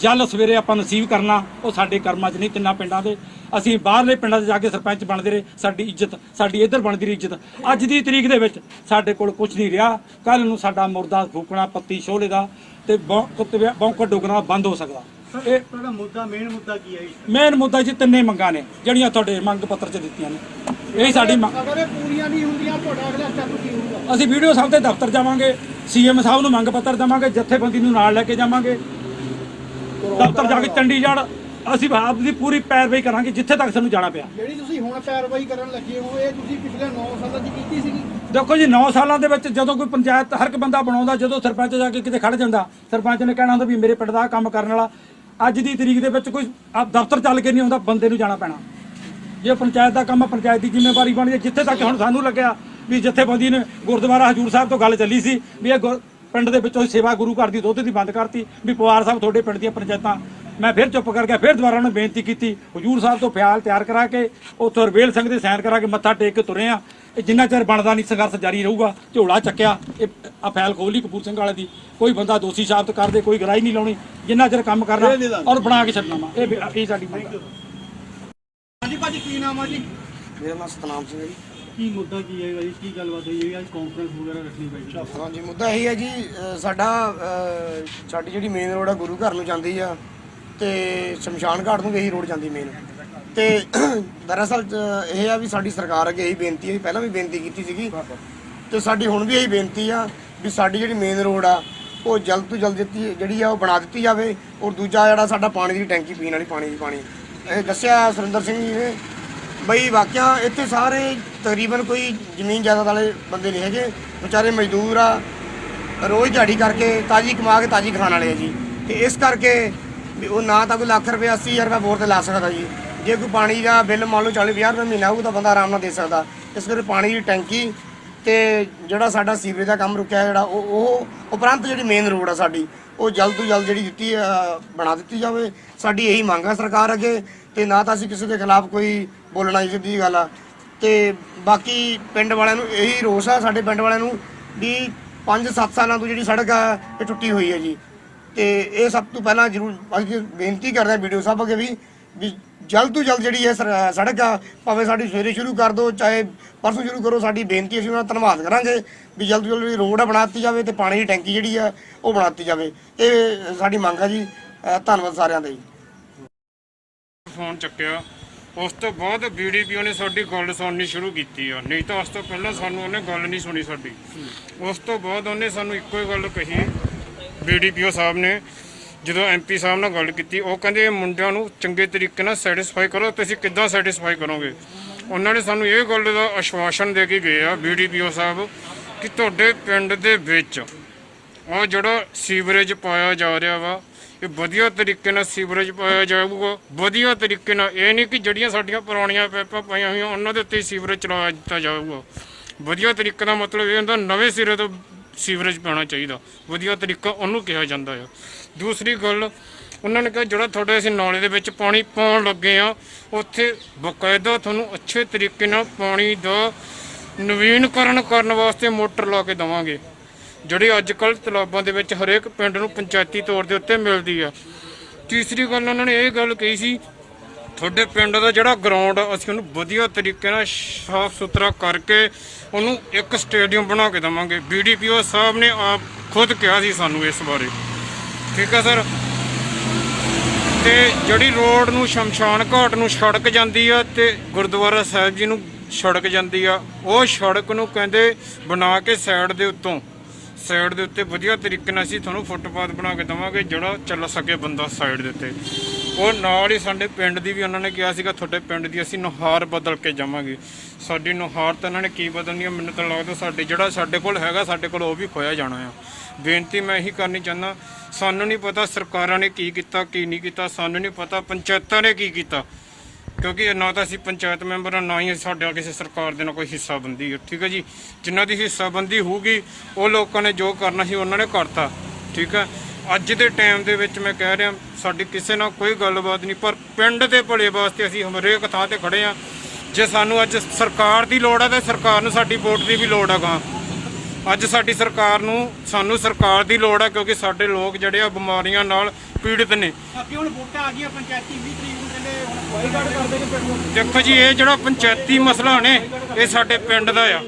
ਜਲ ਸਵੇਰੇ ਆਪਾਂ ਨਸੀਬ ਕਰਨਾ ਉਹ ਸਾਡੇ ਕਰਮਾਂ 'ਚ ਨਹੀਂ ਤਿੰਨਾਂ ਪਿੰਡਾਂ ਦੇ। ਅਸੀਂ ਬਾਹਰਲੇ ਪਿੰਡਾਂ 'ਚ ਜਾ ਕੇ ਸਰਪੰਚ ਬਣਦੇ ਰਹੇ ਸਾਡੀ ਇੱਜ਼ਤ ਸਾਡੀ ਇੱਧਰ ਬਣਦੀ ਰਹੀ ਇੱਜ਼ਤ। ਅੱਜ ਦੀ ਤਰੀਕ ਦੇ ਵਿੱਚ ਸਾਡੇ ਕੋਲ ਕੁਝ ਨਹੀਂ ਰਿਹਾ। ਕੱਲ ਨੂੰ ਸਾਡਾ ਮੁਰਦਾ ਫੂਕਣਾ ਪੱਤੀ ਸ਼ੋਲੇ ਦਾ ਤੇ ਬੌਂਕਰ ਡੁੱਗਣਾ ਬੰਦ ਹੋ ਸਕਦਾ। ਇਹ ਤੁਹਾਡਾ ਮੁੱਦਾ ਮੇਨ ਮੁੱਦਾ ਕੀ ਹੈ ਜੀ ਮੇਨ ਮੁੱਦਾ ਜੀ ਤਿੰਨੇ ਮੰਗਾਂ ਨੇ ਜਿਹੜੀਆਂ ਤੁਹਾਡੇ ਮੰਗ ਪੱਤਰ 'ਚ ਦਿੱਤੀਆਂ ਨੇ। ਇਹ ਸਾਡੀ ਮੰਗ ਅਗਰ ਇਹ ਪੂਰੀਆਂ ਨਹੀਂ ਹੁੰਦੀਆਂ ਤੁਹਾਡਾ ਅਗਲਾ ਸਟੈਪ ਕੀ ਹੋਊਗਾ? ਅਸੀਂ ਵੀਡੀਓ ਸਾਹਿਬ ਦੇ ਦਫ਼ਤਰ ਜਾਵਾਂਗੇ। ਸੀਐਮ ਸਾਹਿਬ ਨੂੰ ਮੰਗ ਪੱਤਰ ਦੇਵਾਂਗੇ ਜਥੇਬੰਦੀ ਨੂੰ ਨਾਲ ਲੈ ਕੇ ਜਾਵਾਂਗੇ। ਦਫ਼ਤਰ ਜਾ ਕੇ ਚੰਡੀਗੜ੍ਹ ਅਸੀਂ ਆਪ ਦੀ ਪੂਰੀ ਪੈਰਵਾਈ ਕਰਾਂਗੇ ਜਿੱਥੇ ਤੱਕ ਸਾਨੂੰ ਜਾਣਾ ਪਿਆ। ਜਿਹੜੀ ਤੁਸੀਂ ਹੁਣ ਪੈਰਵਾਈ ਕਰਨ ਲੱਗੇ ਹੋ ਇਹ ਤੁਸੀਂ ਪਿਛਲੇ 9 ਸਾਲਾਂ 'ਚ ਕੀਤੀ ਸੀਗੀ। ਦੇਖੋ ਜੀ 9 ਸਾਲਾਂ ਦੇ ਵਿੱਚ ਜਦੋਂ ਕੋਈ ਪੰਚਾਇਤ ਹਰ ਇੱਕ ਬੰਦਾ ਬਣਾਉਂਦਾ ਜਦੋਂ ਸਰਪੰਚ ਜਾ ਕੇ ਕਿਤੇ ਖੜ ਜਾਂਦਾ ਸਰਪੰਚ ਨੇ ਕਹਿਣਾ ਹੁੰਦਾ ਵੀ ਮੇਰੇ ਪਿੰਡ ਦਾ ਕੰਮ ਕਰਨ ਵਾਲਾ ਅੱਜ ਦੀ ਤਰੀਕ ਦੇ ਵਿੱਚ ਕੋਈ ਦਫ਼ਤਰ ਚੱਲ ਕੇ ਨਹੀਂ ਆਉਂਦਾ ਬੰਦੇ ਨੂੰ ਜਾਣਾ ਪੈਣਾ। ਜੇ ਪੰਚਾਇਤ ਦਾ ਕੰਮ ਪੰਚਾਇਤ ਦੀ ਜ਼ਿੰਮੇਵਾਰੀ ਬਣ ਜਾਏ ਜਿੱਥੇ ਤੱਕ ਹੁਣ ਸਾਨੂੰ ਲੱਗਿਆ ਵੀ ਜਥੇਬੰਦੀ ਨੇ ਗੁਰਦੁਆਰਾ ਹਜੂਰ ਸਾਹਿਬ ਤੋਂ ਗੱਲ ਚੱਲੀ ਸੀ ਵੀ ਇਹ ਪਿੰਡ ਦੇ ਵਿੱਚੋਂ ਸੇਵਾ ਗੁਰੂ ਘਰ ਦੀ ਦੁੱਧ ਦੀ ਬੰਦ ਕਰਤੀ ਵੀ ਪਵਾਰ ਸਾਹਿਬ ਤੁਹਾਡੇ ਪਿੰਡ ਦੀਆਂ ਪੰਚਾਇਤਾਂ। ਮੈਂ ਫਿਰ ਚੁੱਪ ਕਰ ਗਿਆ ਫਿਰ ਦੁਬਾਰਾ ਉਹਨੂੰ ਬੇਨਤੀ ਕੀਤੀ ਹਜੂਰ ਸਾਹਿਬ ਤੋਂ ਫਿਆਲ ਤਿਆਰ ਕਰਾ ਕੇ ਉੱਥੋਂ ਰਵੇਲ ਸਿੰਘ ਦੇ ਸਾਈਨ ਕਰਾ ਕੇ ਮੱਥਾ ਟੇਕ ਕੇ ਤੁਰੇ ਆ। ਇਹ ਜਿੰਨਾ ਚਿਰ ਬਣਦਾ ਨਹੀਂ ਸੰਘਰਸ਼ ਜਾਰੀ ਰਹੂਗਾ ਝੋਲਾ ਚੱਕਿਆ ਇਹ ਆ ਫਾਈਲ ਖੋਲੀ ਕਪੂਰ ਸਿੰਘ ਵਾਲੇ ਦੀ। ਕੋਈ ਬੰਦਾ ਦੋਸ਼ੀ ਸਾਬਤ ਕਰਦੇ ਕੋਈ ਗਰਾਈ ਨਹੀਂ ਲਾਉਣੀ ਜਿੰਨਾ ਚਿਰ ਕੰਮ ਕਰਨਾ ਔਰ ਬਣਾ ਕੇ ਛੱਡਣਾ ਵਾ। ਇਹ ਇਹ ਸਾਡੀ ਹਾਂਜੀ ਭਾਜੀ ਕੀ ਨਾਮ ਆ ਜੀ? ਮੇਰਾ ਨਾਮ ਸਤਨਾਮ ਸਿੰਘ ਹੈ ਜੀ। ਕੀ ਮੁੱਦਾ ਕੀ ਹੈ ਜੀ? ਕੀ ਗੱਲਬਾਤ ਹੋਈ ਹੈ? ਅੱਜ ਕਾਨਫਰੰਸ ਵਗੈਰਾ ਰੱਖਣੀ ਪਈ ਹਾਂਜੀ ਮੁੱਦਾ ਇਹ ਹੈ ਜੀ ਅ, ਸਾਡਾ ਅ, ਸਾਡੀ ਜਿਹੜੀ ਮੇਨ ਰੋਡ ਆ ਗੁਰੂ ਘਰ ਨੂੰ ਜਾਂਦੀ ਆ ਤੇ ਸ਼ਮਸ਼ਾਨ ਘਾਟ ਨੂੰ ਵੀ ਇਹੀ ਰੋਡ ਜਾਂਦੀ ਮੇਨ ਤੇ ਦਰਅਸਲ ਅ, ਇਹ ਆ ਵੀ ਸਾਡੀ ਸਰਕਾਰ ਅੱਗੇ ਇਹੀ ਬੇਨਤੀ ਹੈ ਪਹਿਲਾਂ ਵੀ ਬੇਨਤੀ ਕੀਤੀ ਸੀਗੀ। ਤੇ ਸਾਡੀ ਹੁਣ ਵੀ ਇਹੀ ਬੇਨਤੀ ਆ ਵੀ ਸਾਡੀ ਜਿਹੜੀ ਮੇਨ ਰੋਡ ਆ ਉਹ ਜਲਦ ਤੋਂ ਜਲਦ ਦਿੱਤੀ ਜਿਹੜੀ ਆ ਉਹ ਬਣਾ ਦਿੱਤੀ ਜਾਵੇ। ਔਰ ਦੂਜਾ ਜਿਹੜਾ ਸਾਡਾ ਪਾਣੀ ਦੀ ਟੈਂਕੀ ਪੀਣ ਵਾਲੀ ਪਾਣੀ ਦੀ ਪਾਣੀ। ਇਹ ਦੱਸਿਆ ਸੁਰਿੰਦਰ ਸਿੰਘ ਜੀ ਨੇ ਬਈ ਵਾਕਿਆ ਇੱਥੇ ਸਾਰੇ ਤਕਰੀਬਨ ਕੋਈ ਜ਼ਮੀਨ ਜਾਇਦਾਦ ਵਾਲੇ ਬੰਦੇ ਨਹੀਂ ਹੈਗੇ, ਵਿਚਾਰੇ ਮਜ਼ਦੂਰ ਆ, ਰੋਜ਼ ਦਿਹਾੜੀ ਕਰਕੇ ਤਾਜੀ ਕਮਾ ਕੇ ਤਾਜੀ ਖਾਣ ਵਾਲੇ ਆ ਜੀ। ਤੇ ਇਸ ਕਰਕੇ ਵੀ ਉਹ ਨਾ ਤਾਂ ਕੋਈ ਲੱਖ ਰੁਪਏ 80000 ਰੁਪਏ ਬੋਰ ਤੇ ਲਾ ਸਕਦਾ ਜੀ। ਜੇ ਕੋਈ ਪਾਣੀ ਦਾ ਬਿੱਲ ਮੰਨ ਲਓ 40 50 ਰੁਪਏ ਮਹੀਨਾ ਹੋਊ ਤਾਂ ਬੰਦਾ ਆਰਾਮ ਨਾਲ ਦੇ ਸਕਦਾ। ਇਸ ਕਰਕੇ ਪਾਣੀ ਦੀ ਟੈਂਕੀ ਤੇ ਜਿਹੜਾ ਸਾਡਾ ਸੀਵਰੇਜ ਦਾ ਕੰਮ ਰੁਕਿਆ ਜਿਹੜਾ, ਉਹ ਉਹ ਉਪਰੰਤ ਜਿਹੜੀ ਮੇਨ ਰੋਡ ਆ ਸਾਡੀ, ਉਹ ਜਲਦ ਤੋਂ ਜਲਦ ਜਿਹੜੀ ਦਿੱਤੀ ਬਣਾ ਦਿੱਤੀ ਜਾਵੇ। ਸਾਡੀ ਇਹੀ ਮੰਗ ਆ ਸਰਕਾਰ ਅੱਗੇ, ਤੇ ਨਾ ਤਾਂ ਅਸੀਂ ਕਿਸੇ ਦੇ ਖਿਲਾਫ ਕੋਈ ਬੋਲਣਾ ਹੀ ਸਿੱਧੀ ਗੱਲ ਆ। ਤੇ ਬਾਕੀ ਪਿੰਡ ਵਾਲਿਆਂ ਨੂੰ ਇਹੀ ਰੋਸ ਆ, ਸਾਡੇ ਪਿੰਡ ਵਾਲਿਆਂ ਨੂੰ ਵੀ 5-7 ਸਾਲਾਂ ਤੋਂ ਜਿਹੜੀ ਸੜਕ ਆ, ਇਹ ਟੁੱਟੀ ਹੋਈ ਹੈ ਜੀ। ਤੇ ਇਹ ਸਭ ਤੋਂ ਪਹਿਲਾਂ ਜ਼ਰੂਰ, ਅਸੀਂ ਬੇਨਤੀ ਕਰਦੇ ਹਾਂ, ਵੀਡੀਓ ਸਾਹਿਬ ਅੱਗੇ ਵੀ ਵੀ ਜਲਦ ਤੋਂ ਜਲਦ ਜਿਹੜੀ ਇਹ ਸਰ- ਸੜਕ ਆ ਭਾਵੇਂ ਸਾਡੀ ਸਵੇਰੇ ਸ਼ੁਰੂ ਕਰ ਦਿਓ ਚਾਹੇ ਪਰਸੋਂ ਸ਼ੁਰੂ ਕਰੋ ਸਾਡੀ ਬੇਨਤੀ ਅਸੀਂ ਉਹਨਾਂ ਦਾ ਧੰਨਵਾਦ ਕਰਾਂਗੇ ਵੀ ਜਲਦ ਤੋਂ ਜਲਦ ਰੋਡ ਆ ਬਣਾ ਦਿੱਤੀ ਜਾਵੇ ਤੇ ਪਾਣੀ ਦੀ ਟੈਂਕੀ ਜਿਹੜੀ ਆ ਉਹ ਬਣਾ ਦਿੱਤੀ ਜਾਵੇ। ਇਹ ਸਾਡੀ ਮੰਗ ਆ ਜੀ। ਅ, ਧੰਨਵਾਦ ਸਾਰਿਆਂ ਦਾ ਜੀ। ਫੋਨ ਚੱਕਿਆ। ਉਸ ਤੋਂ ਬਾਅਦ ਬੀਡੀਪੀਓ ਨੇ ਸਾਡੀ ਗੱਲ ਸੁਣਨੀ ਸ਼ੁਰੂ ਕੀਤੀ ਆ। ਨਹੀਂ ਤਾਂ ਉਸ ਤੋਂ ਪਹਿਲਾਂ ਸਾਨੂੰ ਉਹਨੇ ਗੱਲ ਨਹੀਂ ਸੁਣੀ ਸਾਡੀ। ਉਸ ਤੋਂ ਬਾਅਦ ਉਹਨੇ ਸਾਨੂੰ ਇੱਕੋ ਹੀ ਗੱਲ ਕਹੀ। ਬੀਡੀਪੀਓ ਸਾਹਿਬ ਨੇ ਜਦੋਂ ਐਮਪੀ ਸਾਹਿਬ ਨਾਲ ਗੱਲ ਕੀਤੀ, ਉਹ ਕਹਿੰਦੇ ਇਹ ਮੁੰਡਿਆਂ ਨੂੰ ਚੰਗੇ ਤਰੀਕੇ ਨਾਲ ਸੈਟੀਸਫਾਈ ਕਰੋ, ਤੁਸੀਂ ਕਿੱਦਾਂ ਸੈਟੀਸਫਾਈ ਕਰੋਗੇ? ਉਹਨਾਂ ਨੇ ਸਾਨੂੰ ਇਹ ਗੱਲ ਦਾ ਆਸ਼ਵਾਸਨ ਦੇ ਕੇ ਗਏ ਆ ਬੀਡੀਪੀਓ ਸਾਹਿਬ, ਕਿ ਤੁਹਾਡੇ ਪਿੰਡ ਦੇ ਵਿੱਚ ਉਹ ਜਿਹੜਾ ਸੀਵਰੇਜ ਪਾਇਆ ਜਾ ਰਿਹਾ ਵਾ, ਇਹ ਵਧੀਆ ਤਰੀਕੇ ਨਾਲ ਸੀਵਰੇਜ ਪਾਇਆ ਜਾਊਗਾ। ਵਧੀਆ ਤਰੀਕੇ ਨਾਲ, ਇਹ ਨਹੀਂ ਕਿ ਜਿਹੜੀਆਂ ਸਾਡੀਆਂ ਪੁਰਾਣੀਆਂ ਪਾਈਪਾਂ ਪਾਈਆਂ ਹੋਈਆਂ, ਉਹਨਾਂ ਦੇ ਉੱਤੇ ਸੀਵਰੇਜ ਚਲਾਇਆ ਦਿੱਤਾ ਜਾਊਗਾ। ਵਧੀਆ ਤਰੀਕੇ ਦਾ ਮਤਲਬ ਇਹ ਹੁੰਦਾ, ਨਵੇਂ ਸਿਰੇ ਤੋਂ ਸੀਵਰੇਜ ਪਾਉਣਾ ਚਾਹੀਦਾ। ਵਧੀਆ ਤਰੀਕਾ ਉਹਨੂੰ ਕਿਹਾ ਜਾਂਦਾ ਆ। ਦੂਸਰੀ ਗੱਲ, ਉਹਨਾਂ ਨੇ ਕਿਹਾ, ਜਿਹੜਾ ਤੁਹਾਡੇ ਅਸੀਂ ਨਾਲੇ ਦੇ ਵਿੱਚ ਪਾਣੀ ਪਾਉਣ ਲੱਗੇ ਆ, ਉੱਥੇ ਬਕਾਇਦਾ ਤੁਹਾਨੂੰ ਅੱਛੇ ਤਰੀਕੇ ਨਾਲ ਪਾਣੀ ਦਾ ਨਵੀਨਕਰਨ ਕਰਨ ਵਾਸਤੇ ਮੋਟਰ ਲਾ ਕੇ ਦਵਾਂਗੇ। ਜਿਹੜੇ ਅੱਜ ਕੱਲ ਤਲਾਬਾਂ ਦੇ ਵਿੱਚ ਹਰੇਕ ਪਿੰਡ ਨੂੰ ਪੰਚਾਇਤੀ ਤੌਰ ਦੇ ਉੱਤੇ ਮਿਲਦੀ ਆ। ਤੀਸਰੀ ਗੱਲ, ਉਹਨਾਂ ਨੇ ਇਹ ਗੱਲ ਕਹੀ ਸੀ ਤੁਹਾਡੇ ਪਿੰਡ ਦਾ ਜਿਹੜਾ ਗਰਾਊਂਡ ਅਸੀਂ ਉਹਨੂੰ ਵਧੀਆ ਤਰੀਕੇ ਨਾਲ ਸਾਫ਼ ਸੁਥਰਾ ਕਰਕੇ ਉਹਨੂੰ ਇੱਕ ਸਟੇਡੀਅਮ ਬਣਾ ਕੇ ਦਵਾਂਗੇ। ਬੀਡੀਪੀਓ ਸਾਹਿਬ ਨੇ ਆਪ ਖੁਦ ਕਿਹਾ ਸੀ ਸਾਨੂੰ ਇਸ ਬਾਰੇ। ਠੀਕ ਹੈ ਸਰ? ਤੇ ਜਿਹੜੀ ਰੋਡ ਨੂੰ ਸ਼ਮਸ਼ਾਨ ਘਾਟ ਨੂੰ ਸੜਕ ਜਾਂਦੀ ਆ ਤੇ ਗੁਰਦੁਆਰਾ ਸਾਹਿਬ ਜੀ ਨੂੰ ਸੜਕ ਜਾਂਦੀ ਆ, ਉਹ ਸੜਕ ਨੂੰ ਕਹਿੰਦੇ ਬਣਾ ਕੇ ਸਾਈਡ ਦੇ ਉੱਤੋਂ। ਸਾਈਡ ਦੇ ਉੱਤੇ ਵਧੀਆ ਤਰੀਕੇ ਨਾਲ ਅਸੀਂ ਤੁਹਾਨੂੰ ਫੁੱਟਪਾਥ ਬਣਾ ਕੇ ਦਵਾਂਗੇ, ਜਿਹੜਾ ਚੱਲ ਸਕੇ ਬੰਦਾ ਸਾਈਡ ਦੇ ਉੱਤੇ। ਉਹ ਨਾਲ ਹੀ ਸਾਡੇ ਪਿੰਡ ਦੀ ਵੀ ਉਹਨਾਂ ਨੇ ਕਿਹਾ ਸੀਗਾ, ਤੁਹਾਡੇ ਪਿੰਡ ਦੀ ਅਸੀਂ ਨੁਹਾਰ ਬਦਲ ਕੇ ਜਾਵਾਂਗੇ। ਸਾਡੀ ਨੁਹਾਰ ਤਾਂ ਉਹਨਾਂ ਨੇ ਕੀ ਬਦਲਣੀ ਹੈ ਮੈਨੂੰ ਤਾਂ ਲੱਗਦਾ ਸਾਡੇ ਜਿਹੜਾ ਸਾਡੇ ਕੋਲ ਹੈਗਾ, ਸਾਡੇ ਕੋਲ ਉਹ ਵੀ ਖੋਇਆ ਜਾਣਾ ਆ। ਬੇਨਤੀ ਮੈਂ ਇਹੀ ਕਰਨੀ ਚਾਹੁੰਦਾ, ਸਾਨੂੰ ਨਹੀਂ ਪਤਾ ਸਰਕਾਰਾਂ ਨੇ ਕੀ ਕੀਤਾ, ਕੀ ਨਹੀਂ ਕੀਤਾ, ਸਾਨੂੰ ਨਹੀਂ ਪਤਾ ਪੰਚਾਇਤਾਂ ਨੇ ਕੀ ਕੀਤਾ। ਕਿਉਂਕਿ ਨਾ ਤਾਂ ਅਸੀਂ ਪੰਚਾਇਤ ਮੈਂਬਰ ਹਾਂ ਨਾ ਹੀ ਸਾਡਾ ਕਿਸੇ ਸਰਕਾਰ ਦੇ ਨਾਲ ਕੋਈ ਹਿੱਸਾ ਬੰਦੀ ਹੈ ਠੀਕ ਹੈ ਜੀ? ਜਿਨ੍ਹਾਂ ਦੀ ਹਿੱਸਾ ਬੰਦੀ ਹੋਊਗੀ, ਉਹ ਲੋਕਾਂ ਨੇ ਜੋ ਕਰਨਾ ਸੀ ਉਹਨਾਂ ਨੇ ਕਰਤਾ, ਠੀਕ ਹੈ ਅੱਜ ਦੇ ਟਾਈਮ ਦੇ ਵਿੱਚ ਮੈਂ ਕਹਿ ਰਿਹਾ, ਸਾਡੀ ਕਿਸੇ ਨਾਲ ਕੋਈ ਗੱਲਬਾਤ ਨਹੀਂ, ਪਰ ਪਿੰਡ ਦੇ ਭਲੇ ਵਾਸਤੇ ਅਸੀਂ ਹਮਰੇਕ ਥਾਂ ਤੇ ਖੜੇ ਆ ਜੇ ਸਾਨੂੰ ਅੱਜ ਸਰਕਾਰ ਦੀ ਲੋੜ ਹੈ, ਤਾਂ ਸਰਕਾਰ ਨੂੰ ਸਾਡੀ ਵੋਟ ਦੀ ਵੀ ਲੋੜ ਹੈਗਾ। ਅੱਜ ਸਾਡੀ ਸਰਕਾਰ ਨੂੰ, ਸਾਨੂੰ ਸਰਕਾਰ ਦੀ ਲੋੜ ਹੈ, ਕਿਉਂਕਿ ਸਾਡੇ ਲੋਕ ਜਿਹੜੇ ਆ ਬਿਮਾਰੀਆਂ ਨਾਲ ਪੀੜਿਤ ਨੇ। ਅੱਗੇ ਹੁਣ ਵੋਟਾਂ ਆ ਗਈਆਂ, ਪੰਚਾਇਤੀ 20 ਤਰੀਕ ਨੂੰ ਕਹਿੰਦੇ ਹੁਣ ਦੇਖੋ ਜੀ, ਇਹ ਜਿਹੜਾ ਪੰਚਾਇਤੀ ਮਸਲਾ ਨੇ, ਇਹ ਸਾਡੇ ਪਿੰਡ ਦਾ ਆ।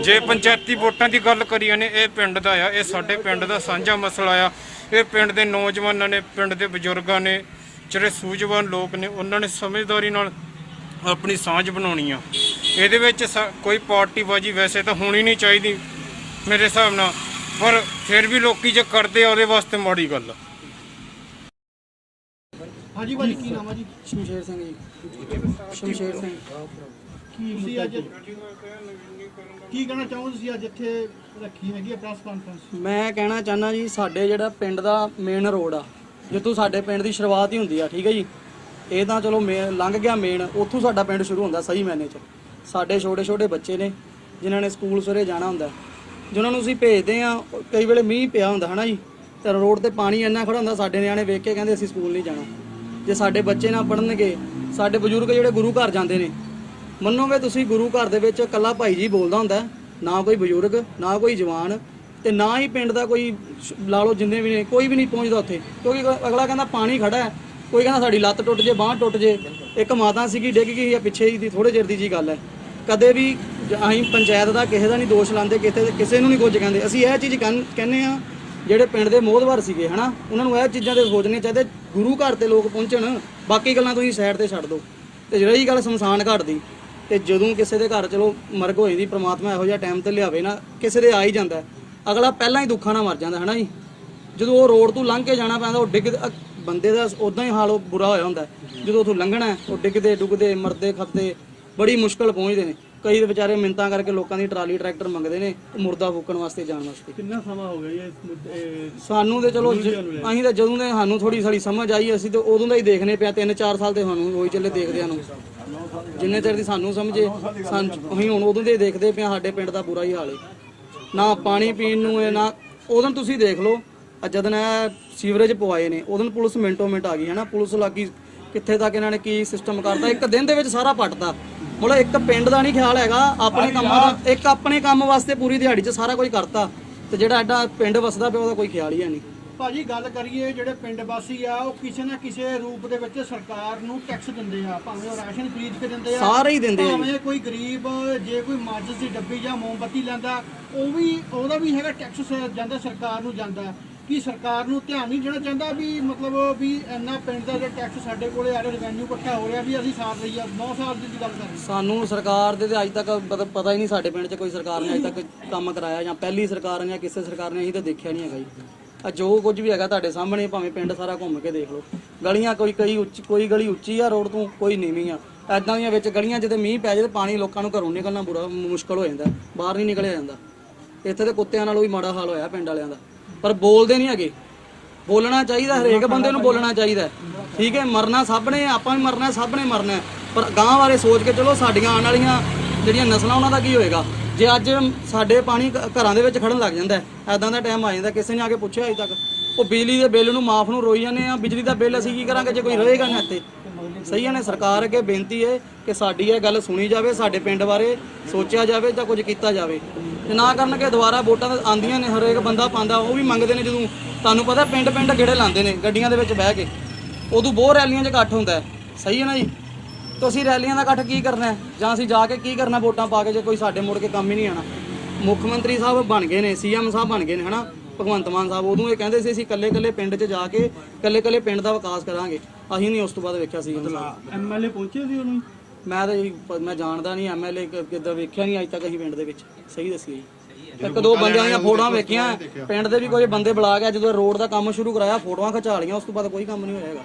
ਜੇ ਪੰਚਾਇਤੀ ਵੋਟਾਂ ਦੀ ਗੱਲ ਕਰੀਏ ਨੇ, ਇਹ ਪਿੰਡ ਦਾ ਆ। ਇਹ ਸਾਡੇ ਪਿੰਡ ਦਾ ਸਾਂਝਾ ਮਸਲਾ ਆ। ਇਹ ਪਿੰਡ ਦੇ ਨੌਜਵਾਨਾਂ ਨੇ, ਪਿੰਡ ਦੇ ਬਜ਼ੁਰਗਾਂ ਨੇ, ਜਿਹੜੇ ਸੂਝਵਾਨ ਲੋਕ ਨੇ, ਉਹਨਾਂ ਨੇ ਸਮਝਦਾਰੀ ਨਾਲ ਆਪਣੀ ਸਾਂਝ ਬਣਾਉਣੀ ਆ। ਇਹਦੇ ਵਿੱਚ ਸਾ- ਕੋਈ ਪਾਰਟੀਬਾਜ਼ੀ ਵੈਸੇ ਤਾਂ ਹੋਣੀ ਨਹੀਂ ਚਾਹੀਦੀ ਮੇਰੇ ਹਿਸਾਬ ਨਾਲ, ਪਰ ਫਿਰ ਵੀ ਲੋਕੀ ਜੇ ਕਰਦੇ ਆ, ਉਹਦੇ ਵਾਸਤੇ ਮਾੜੀ ਗੱਲ ਆ। ਹਾਂਜੀ ਭਾਜੀ ਕੀ ਨਾਮ ਆ ਜੀ? ਸ਼ਮਸ਼ੇਰ ਸਿੰਘ ਜੀ। ਸ਼ਮਸ਼ੇਰ ਸਿੰਘ। ਤੁਸੀਂ ਅੱਜ? ਕੀ ਕਹਿਣਾ ਚਾਹੋ ਤੁਸੀਂ ਅੱਜ ਇੱਥੇ ਰੱਖੀ ਹੈਗੀ ਹੈ ਪ੍ਰੈਸ ਕਾਨਫਰੰਸ ਮੈਂ ਕਹਿਣਾ ਚਾਹਨਾ ਜੀ ਸਾਡੇ ਜਿਹੜਾ ਪਿੰਡ ਦਾ ਮੇਨ ਰੋਡ ਆ ਜਿੱਥੋਂ ਸਾਡੇ ਪਿੰਡ ਦੀ ਸ਼ੁਰੂਆਤ ਹੀ ਹੁੰਦੀ ਆ ਠੀਕ ਹੈ ਜੀ? ਇਹ ਤਾਂ ਚਲੋ ਮੇ- ਲੰਘ ਗਿਆ ਮੇਨ ਉੱਥੋਂ ਸਾਡਾ ਪਿੰਡ ਸ਼ੁਰੂ ਹੁੰਦਾ ਸਹੀ ਮੈਨੇ ਚ। ਸਾਡੇ ਛੋਟੇ ਛੋਟੇ ਬੱਚੇ ਨੇ ਜਿਨ੍ਹਾਂ ਨੇ ਸਕੂਲ ਸਵੇਰੇ ਜਾਣਾ ਹੁੰਦਾ। ਜਿਨ੍ਹਾਂ ਨੂੰ ਅਸੀਂ ਭੇਜਦੇ ਆ ਕਈ ਵੇਲੇ ਮੀਂਹ ਪਿਆ ਹੁੰਦਾ ਹਨਾ ਜੀ? ਤੇ ਰੋਡ ਤੇ ਪਾਣੀ ਇੰਨਾ ਖੜਾ ਹੁੰਦਾ ਸਾਡੇ ਨਿਆਣੇ ਵੇਖ ਕੇ ਕਹਿੰਦੇ ਅਸੀਂ ਸਕੂਲ ਨਹੀਂ ਜਾਣਾ। ਜੇ ਸਾਡੇ ਬੱਚੇ ਨਾ ਪੜਨਗੇ ਸਾਡੇ ਬਜ਼ੁਰਗ ਜਿਹੜੇ ਗੁਰੂ ਘਰ ਜਾਂਦੇ ਨੇ, ਮੰਨੋਗੇ ਤੁਸੀਂ ਗੁਰੂ ਘਰ ਦੇ ਵਿੱਚ ਇਕੱਲਾ ਭਾਈ ਜੀ ਬੋਲਦਾ ਹੁੰਦਾ ਨਾ ਕੋਈ ਬਜ਼ੁਰਗ, ਨਾ ਕੋਈ ਜਵਾਨ ਤੇ ਨਾ ਹੀ ਪਿੰਡ ਦਾ ਕੋਈ ਲਾ ਲਓ ਜਿੰਨੇ ਵੀ ਨੇ, ਕੋਈ ਵੀ ਨਹੀਂ ਪਹੁੰਚਦਾ ਉੱਥੇ। ਕਿਉਂਕਿ ਅਗਲਾ ਕਹਿੰਦਾ ਪਾਣੀ ਖੜਾ ਹੈ, ਕੋਈ ਕਹਿੰਦਾ ਸਾਡੀ ਲੱਤ ਟੁੱਟ ਜੇ, ਬਾਂਹ ਟੁੱਟ ਜੇ, ਇੱਕ ਮਾਤਾ ਸੀਗੀ, ਡਿੱਗ ਗਈ ਆ ਪਿੱਛੇ ਹੀ ਦੀ ਥੋੜੇ ਚਿਰ ਦੀ ਜੀ ਗੱਲ ਹੈ। ਕਦੇ ਵੀ ਅਸੀਂ ਪੰਚਾਇਤ ਦਾ ਕਿਸੇ ਦਾ ਨਹੀਂ ਦੋਸ਼ ਲਾਉਂਦੇ ਕਿਸੇ ਕਿਸੇ ਨੂੰ ਨਹੀਂ ਕੁਝ ਕਹਿੰਦੇ। ਅਸੀਂ ਇਹ ਚੀਜ਼ ਕਹਿੰ- ਕਹਿੰਦੇ ਆ ਜਿਹੜੇ ਪਿੰਡ ਦੇ ਮੋਹਦਵਾਰ ਸੀਗੇ, ਹਨਾ? ਉਹਨਾਂ ਨੂੰ ਇਹ ਚੀਜ਼ਾਂ ਤੇ ਸੋਚਣੇ ਚਾਹੀਦੇ, ਗੁਰੂ ਘਰ ਤੇ ਲੋਕ ਪਹੁੰਚਣ, ਬਾਕੀ ਗੱਲਾਂ ਤੁਸੀਂ ਸਾਈਡ ਤੇ ਛੱਡ ਦਿਓ। ਤੇ ਰਹੀ ਗੱਲ ਸ਼ਮਸ਼ਾਨ ਘਾਟ ਦੀ, ਤੇ ਜਦੋਂ ਕਿਸੇ ਦੇ ਘਰ ਚਲੋ ਮਰਗ ਹੋ ਜਾਂਦੀ ਪ੍ਰਮਾਤਮਾ ਇਹੋ ਜਿਹਾ ਟਾਈਮ ਤੇ ਲਿਆਵੇ ਨਾ, ਕਿਸੇ ਦੇ ਆ ਹੀ ਜਾਂਦਾ। ਅਗਲਾ ਪਹਿਲਾਂ ਹੀ ਦੁੱਖਾਂ ਨਾਲ ਮਰ ਜਾਂਦਾ ਹੈ ਨਾ ਜੀ? ਜਦੋਂ ਉਹ ਰੋਡ ਤੋਂ ਲੰਘ ਕੇ ਜਾਣਾ ਪੈਂਦਾ, ਉਹ ਡਿੱਗ ਬੰਦੇ ਦਾ ਉਦਾਂ ਹੀ ਹਾਲ ਉਹ ਬੁਰਾ ਹੋਇਆ ਹੁੰਦਾ। ਜਦੋਂ ਉਥੋਂ ਲੰਘਣਾ, ਉਹ ਡਿੱਗਦੇ, ਡੁੱਗਦੇ, ਮਰਦੇ, ਖੱਤੇ, ਬੜੀ ਮੁਸ਼ਕਲ ਪਹੁੰਚਦੇ ਨੇ। ਕਈ ਵਿਚਾਰੇ ਮਿੰਤਾਂ ਕਰਕੇ ਲੋਕਾਂ ਦੀ ਟਰਾਲੀ ਟਰੈਕਟਰ ਮੰਗਦੇ ਨੇ ਉਹ ਮੁਰਦਾ ਫੂਕਣ ਵਾਸਤੇ ਜਾਣ ਵਾਸਤੇ। ਕਿੰਨਾ ਸਮਾਂ ਹੋ ਗਿਆ ਜੀ ਇਸ ਮੁੱਦੇ ਸਾਨੂੰ ਤੇ ਚਲੋ ਜ- ਅਸੀਂ ਤਾਂ ਜਦੋਂ ਦੇ ਸਾਨੂੰ ਥੋੜੀ ਸਾਡੀ ਸਮਝ ਆਈ ਅਸੀਂ ਤੇ ਉਦੋਂ ਦਾ ਹੀ ਦੇਖਨੇ ਪਿਆ 3-4 ਸਾਲ ਤੇ ਸਾਨੂੰ ਹੋਈ ਚੱਲੇ ਦੇਖਦਿਆਂ ਨੂੰ। ਜਿੰਨੇ ਚਿਰ ਦੀ ਸਾਨੂੰ ਸਮਝੇ ਸਾਨੂੰ ਅਸੀਂ ਹੁਣ ਉਦੋਂ ਦੇ ਦੇਖਦੇ ਪਿਆ ਸਾਡੇ ਪਿੰਡ ਦਾ ਬੁਰਾ ਹੀ ਹਾਲ ਹੈ। ਨਾ ਪਾਣੀ ਪੀਣ ਨੂੰ ਹੈ ਨਾ ਉਦੋਂ ਤੁਸੀਂ ਦੇਖ ਲਓ ਅੱਜ ਜਦੋਂ ਇਹ ਸੀਵਰੇਜ ਪਵਾਏ ਨੇ ਉਦੋਂ ਪੁਲਿਸ ਮਿੰਟੋ ਮਿੰਟ ਆ ਗਈ ਹੈ ਨਾ ਪੁਲਿਸ ਲੱਗੀ ਕਿੱਥੇ ਤੱਕ ਇਹਨਾਂ ਨੇ ਕੀ ਸਿਸਟਮ ਕਰਤਾ। ਇੱਕ ਦਿਨ ਦੇ ਵਿੱਚ ਸਾਰਾ ਪੱਟਦਾ ਮਤਲਬ ਇੱਕ ਪਿੰਡ ਦਾ ਨਹੀਂ ਖਿਆਲ ਹੈਗਾ ਆਪਣੇ ਕੰਮਾਂ ਦਾ ਇੱਕ ਆਪਣੇ ਕੰਮ ਵਾਸਤੇ ਪੂਰੀ ਦਿਹਾੜੀ 'ਚ ਸਾਰਾ ਕੁਝ ਕਰਤਾ। ਤੇ ਜਿਹੜਾ ਐਡਾ ਪਿੰਡ ਵਸਦਾ ਪਿਆ ਉਹਦਾ ਕੋਈ ਖਿਆਲ ਹੀ ਹੈ ਨਹੀਂ। ਭਾਜੀ ਗੱਲ ਕਰੀਏ ਜਿਹੜੇ ਪਿੰਡ ਵਾਸੀ ਆ ਉਹ ਕਿਸੇ ਨਾ ਕਿਸੇ ਰੂਪ ਦੇ ਵਿੱਚ ਸਰਕਾਰ ਨੂੰ ਟੈਕਸ ਦਿੰਦੇ ਆ। ਭਾਵੇਂ ਉਹ ਰਾਸ਼ਨ ਖਰੀਦ ਕੇ ਦਿੰਦੇ ਆ ਸਾਰੇ ਹੀ ਦਿੰਦੇ ਆ। ਭਾਵੇਂ ਕੋਈ ਗਰੀਬ ਜੇ ਕੋਈ ਮਾਚਿਸ ਦੀ ਡੱਬੀ ਜਾਂ ਮੋਮਬੱਤੀ ਲੈਂਦਾ ਉਹ ਵੀ ਉਹਦਾ ਵੀ ਹੈਗਾ ਟੈਕਸ ਜਾਂਦਾ ਸਰਕਾਰ ਨੂੰ ਜਾਂਦਾ। ਕੀ ਸਰਕਾਰ ਨੂੰ ਧਿਆਨ ਨਹੀਂ ਦੇਣਾ ਚਾਹੁੰਦਾ ਵੀ ਮਤਲਬ ਵੀ ਇੰਨਾ ਪਿੰਡ ਦਾ ਜਿਹੜਾ ਟੈਕਸ ਸਾਡੇ ਕੋਲੇ ਆ ਰਿਹਾ ਰੈਵਨਿਊ ਇਕੱਠਾ ਹੋ ਰਿਹਾ ਵੀ ਅਸੀਂ ਸਾਥ ਲਈਏ 9 ਸਾਲ ਦੀ ਗੱਲ ਕਰ ਰਹੇ ਸਾਨੂੰ ਸਰਕਾਰ ਦੇ ਤੇ ਅੱਜ ਤੱਕ ਪਤਾ- ਪਤਾ ਹੀ ਨਹੀਂ ਸਾਡੇ ਪਿੰਡ 'ਚ ਕੋਈ ਸਰਕਾਰ ਨੇ ਅੱਜ ਤੱਕ ਕੰਮ ਕਰਾਇਆ ਜਾਂ ਪਹਿਲੀ ਸਰਕਾਰ ਨੇ ਜਾਂ ਕਿਸੇ ਸਰਕਾਰ ਨੇ, ਅਸੀਂ ਤਾਂ ਦੇਖਿਆ ਨਹੀਂ ਹੈਗਾ ਜੀ। ਆ ਜੋ ਕੁਝ ਵੀ ਹੈਗਾ ਤੁਹਾਡੇ ਸਾਹਮਣੇ, ਭਾਵੇਂ ਪਿੰਡ ਸਾਰਾ ਘੁੰਮ ਕੇ ਦੇਖ ਲਓ। ਗਲੀਆਂ ਕੋਈ ਕਈ ਉੱਚੀ ਕੋਈ ਗਲੀ ਉੱਚੀ ਆ ਰੋਡ ਤੋਂ, ਕੋਈ ਨੀਵੀਂ ਆ। ਐਦਾਂ ਦੀਆਂ ਵਿੱਚ ਗਲੀਆਂ ਜਿੱਦੇ ਮੀਂਹ ਪੈ ਜਾਵੇ ਤਾਂ ਪਾਣੀ ਲੋਕਾਂ ਨੂੰ ਘਰੋਂ ਨਿਕਲਣਾ ਬੁਰਾ ਮੁਸ਼ਕਲ ਹੋ ਜਾਂਦਾ, ਬਾਹਰ ਨਹੀਂ ਨਿਕਲਿਆ ਜਾਂਦਾ। ਇੱਥੇ ਤੇ ਕੁੱਤਿਆਂ ਨਾਲੋਂ ਵੀ ਮਾੜਾ ਹਾਲ ਹੋਇਆ ਪਿੰਡ ਵਾਲਿਆਂ ਦਾ। ਪਰ ਬੋਲਦੇ ਨਹੀਂ ਹੈਗੇ। ਬੋਲਣਾ ਚਾਹੀਦਾ ਹਰੇਕ ਬੰਦੇ ਨੂੰ ਬੋਲਣਾ ਚਾਹੀਦਾ ਠੀਕ ਹੈ, ਮਰਨਾ ਸਭ ਨੇ, ਆਪਾਂ ਵੀ ਮਰਨਾ ਸਭ ਨੇ ਮਰਨਾ ਪਰ ਗਾਂ ਬਾਰੇ ਸੋਚ ਕੇ ਚਲੋ, ਸਾਡੀਆਂ ਆਉਣ ਵਾਲੀਆਂ ਜਿਹੜੀਆਂ ਨਸਲਾਂ, ਉਹਨਾਂ ਦਾ ਕੀ ਹੋਏਗਾ? ਜੇ ਅੱਜ ਸਾਡੇ ਪਾਣੀ ਘਰਾਂ ਦੇ ਵਿੱਚ ਖੜਨ ਲੱਗ ਜਾਂਦਾ ਹੈ ਐਦਾਂ ਦਾ ਟਾਈਮ ਆ ਜਾਂਦਾ, ਕਿਸੇ ਨੇ ਆ ਕੇ ਪੁੱਛਿਆ ਅਜੇ ਤੱਕ। ਉਹ ਬਿਜਲੀ ਦੇ ਬਿੱਲ ਨੂੰ ਮਾਫ ਨੂੰ ਰੋਈ ਜਾਂਦੇ ਆ ਬਿਜਲੀ ਦਾ ਬਿੱਲ ਅਸੀਂ ਕੀ ਕਰਾਂਗੇ, ਜੇ ਕੋਈ ਰਹੇਗਾ ਨਾ ਇੱਥੇ? ਸਹੀ ਹੈ ਨੇ, ਸਰਕਾਰ ਅੱਗੇ ਬੇਨਤੀ ਹੈ ਕਿ ਸਾਡੀ ਇਹ ਗੱਲ ਸੁਣੀ ਜਾਵੇ, ਸਾਡੇ ਪਿੰਡ ਬਾਰੇ ਸੋਚਿਆ ਜਾਵੇ ਜਾਂ ਕੁਝ ਕੀਤਾ ਜਾਵੇ। ਤੇ ਨਾ ਕਰਨਗੇ ਦੁਬਾਰਾ ਵੋਟਾਂ ਤਾਂ ਆਂਦੀਆਂ ਨੇ, ਹਰੇਕ ਬੰਦਾ ਪਾਉਂਦਾ, ਉਹ ਵੀ ਮੰਗਦੇ ਨੇ ਜਦੋਂ ਤੁਹਾਨੂੰ ਪਤਾ ਪਿੰਡ ਪਿੰਡ ਗੇੜੇ ਲਾਉਂਦੇ ਨੇ, ਗੱਡੀਆਂ ਦੇ ਵਿੱਚ ਬਹਿ ਕੇ। ਉਦੋਂ ਬਹੁਤ ਰੈਲੀਆਂ 'ਚ ਇਕੱਠ ਹੁੰਦਾ ਸਹੀ ਹੈ ਨਾ ਜੀ? ਤੁਸੀਂ ਰੈਲੀਆਂ ਦਾ ਇਕੱਠ ਕੀ ਕਰਨਾ ਜਾਂ ਅਸੀਂ ਜਾ ਕੇ ਕੀ ਕਰਨਾ ਵੋਟਾਂ ਪਾ ਕੇ, ਜੇ ਕੋਈ ਸਾਡੇ ਮੁੜ ਕੇ ਕੰਮ ਹੀ ਨਹੀਂ ਆਣਾ ਮੁੱਖ ਮੰਤਰੀ ਸਾਹਿਬ ਬਣ ਗਏ ਨੇ, ਸੀਐਮ ਸਾਹਿਬ ਬਣ ਗਏ ਨੇ, ਹਨਾ? ਭਗਵੰਤ ਮਾਨ ਸਾਹਿਬ ਉਦੋਂ ਇਹ ਕਹਿੰਦੇ ਸੀ, ਅਸੀਂ ਇਕੱਲੇ ਇਕੱਲੇ ਪਿੰਡ 'ਚ ਜਾ ਕੇ ਇਕੱਲੇ ਇਕੱਲੇ ਪਿੰਡ ਦਾ ਵਿਕਾਸ ਕਰਾਂਗੇ। ਅਸੀਂ ਨਹੀਂ ਉਸ ਤੋਂ ਬਾਅਦ ਵੇਖਿਆ ਸੀ ਐਮਐਲਏ ਪਹੁੰਚੇ ਸੀ ਉਹਨੂੰ ਮੈਂ ਤਾਂ ਜੀ ਪ- ਮੈਂ ਜਾਣਦਾ ਨਹੀਂ ਐਮਐਲਏ ਕਿੱਦਾਂ ਵੇਖਿਆ ਨਹੀਂ ਅੱਜ ਤੱਕ ਅਸੀਂ ਪਿੰਡ ਦੇ ਵਿੱਚ। ਸਹੀ ਦੱਸੀ ਜੀ। ਇੱਕ ਦੋ ਬੰਦਿਆਂ ਦੀਆਂ ਫੋਟੋਆਂ ਵੇਖੀਆਂ ਪਿੰਡ ਦੇ ਵੀ ਕੋਈ ਬੰਦੇ ਬੁਲਾ ਗਿਆ ਜਦੋਂ ਰੋਡ ਦਾ ਕੰਮ ਸ਼ੁਰੂ ਕਰਾਇਆ ਫੋਟੋਆਂ ਖਿਚਾ ਲਈਆਂ ਉਸ ਤੋਂ ਬਾਅਦ ਕੋਈ ਕੰਮ ਨਹੀਂ ਹੋਇਆ ਹੈਗਾ।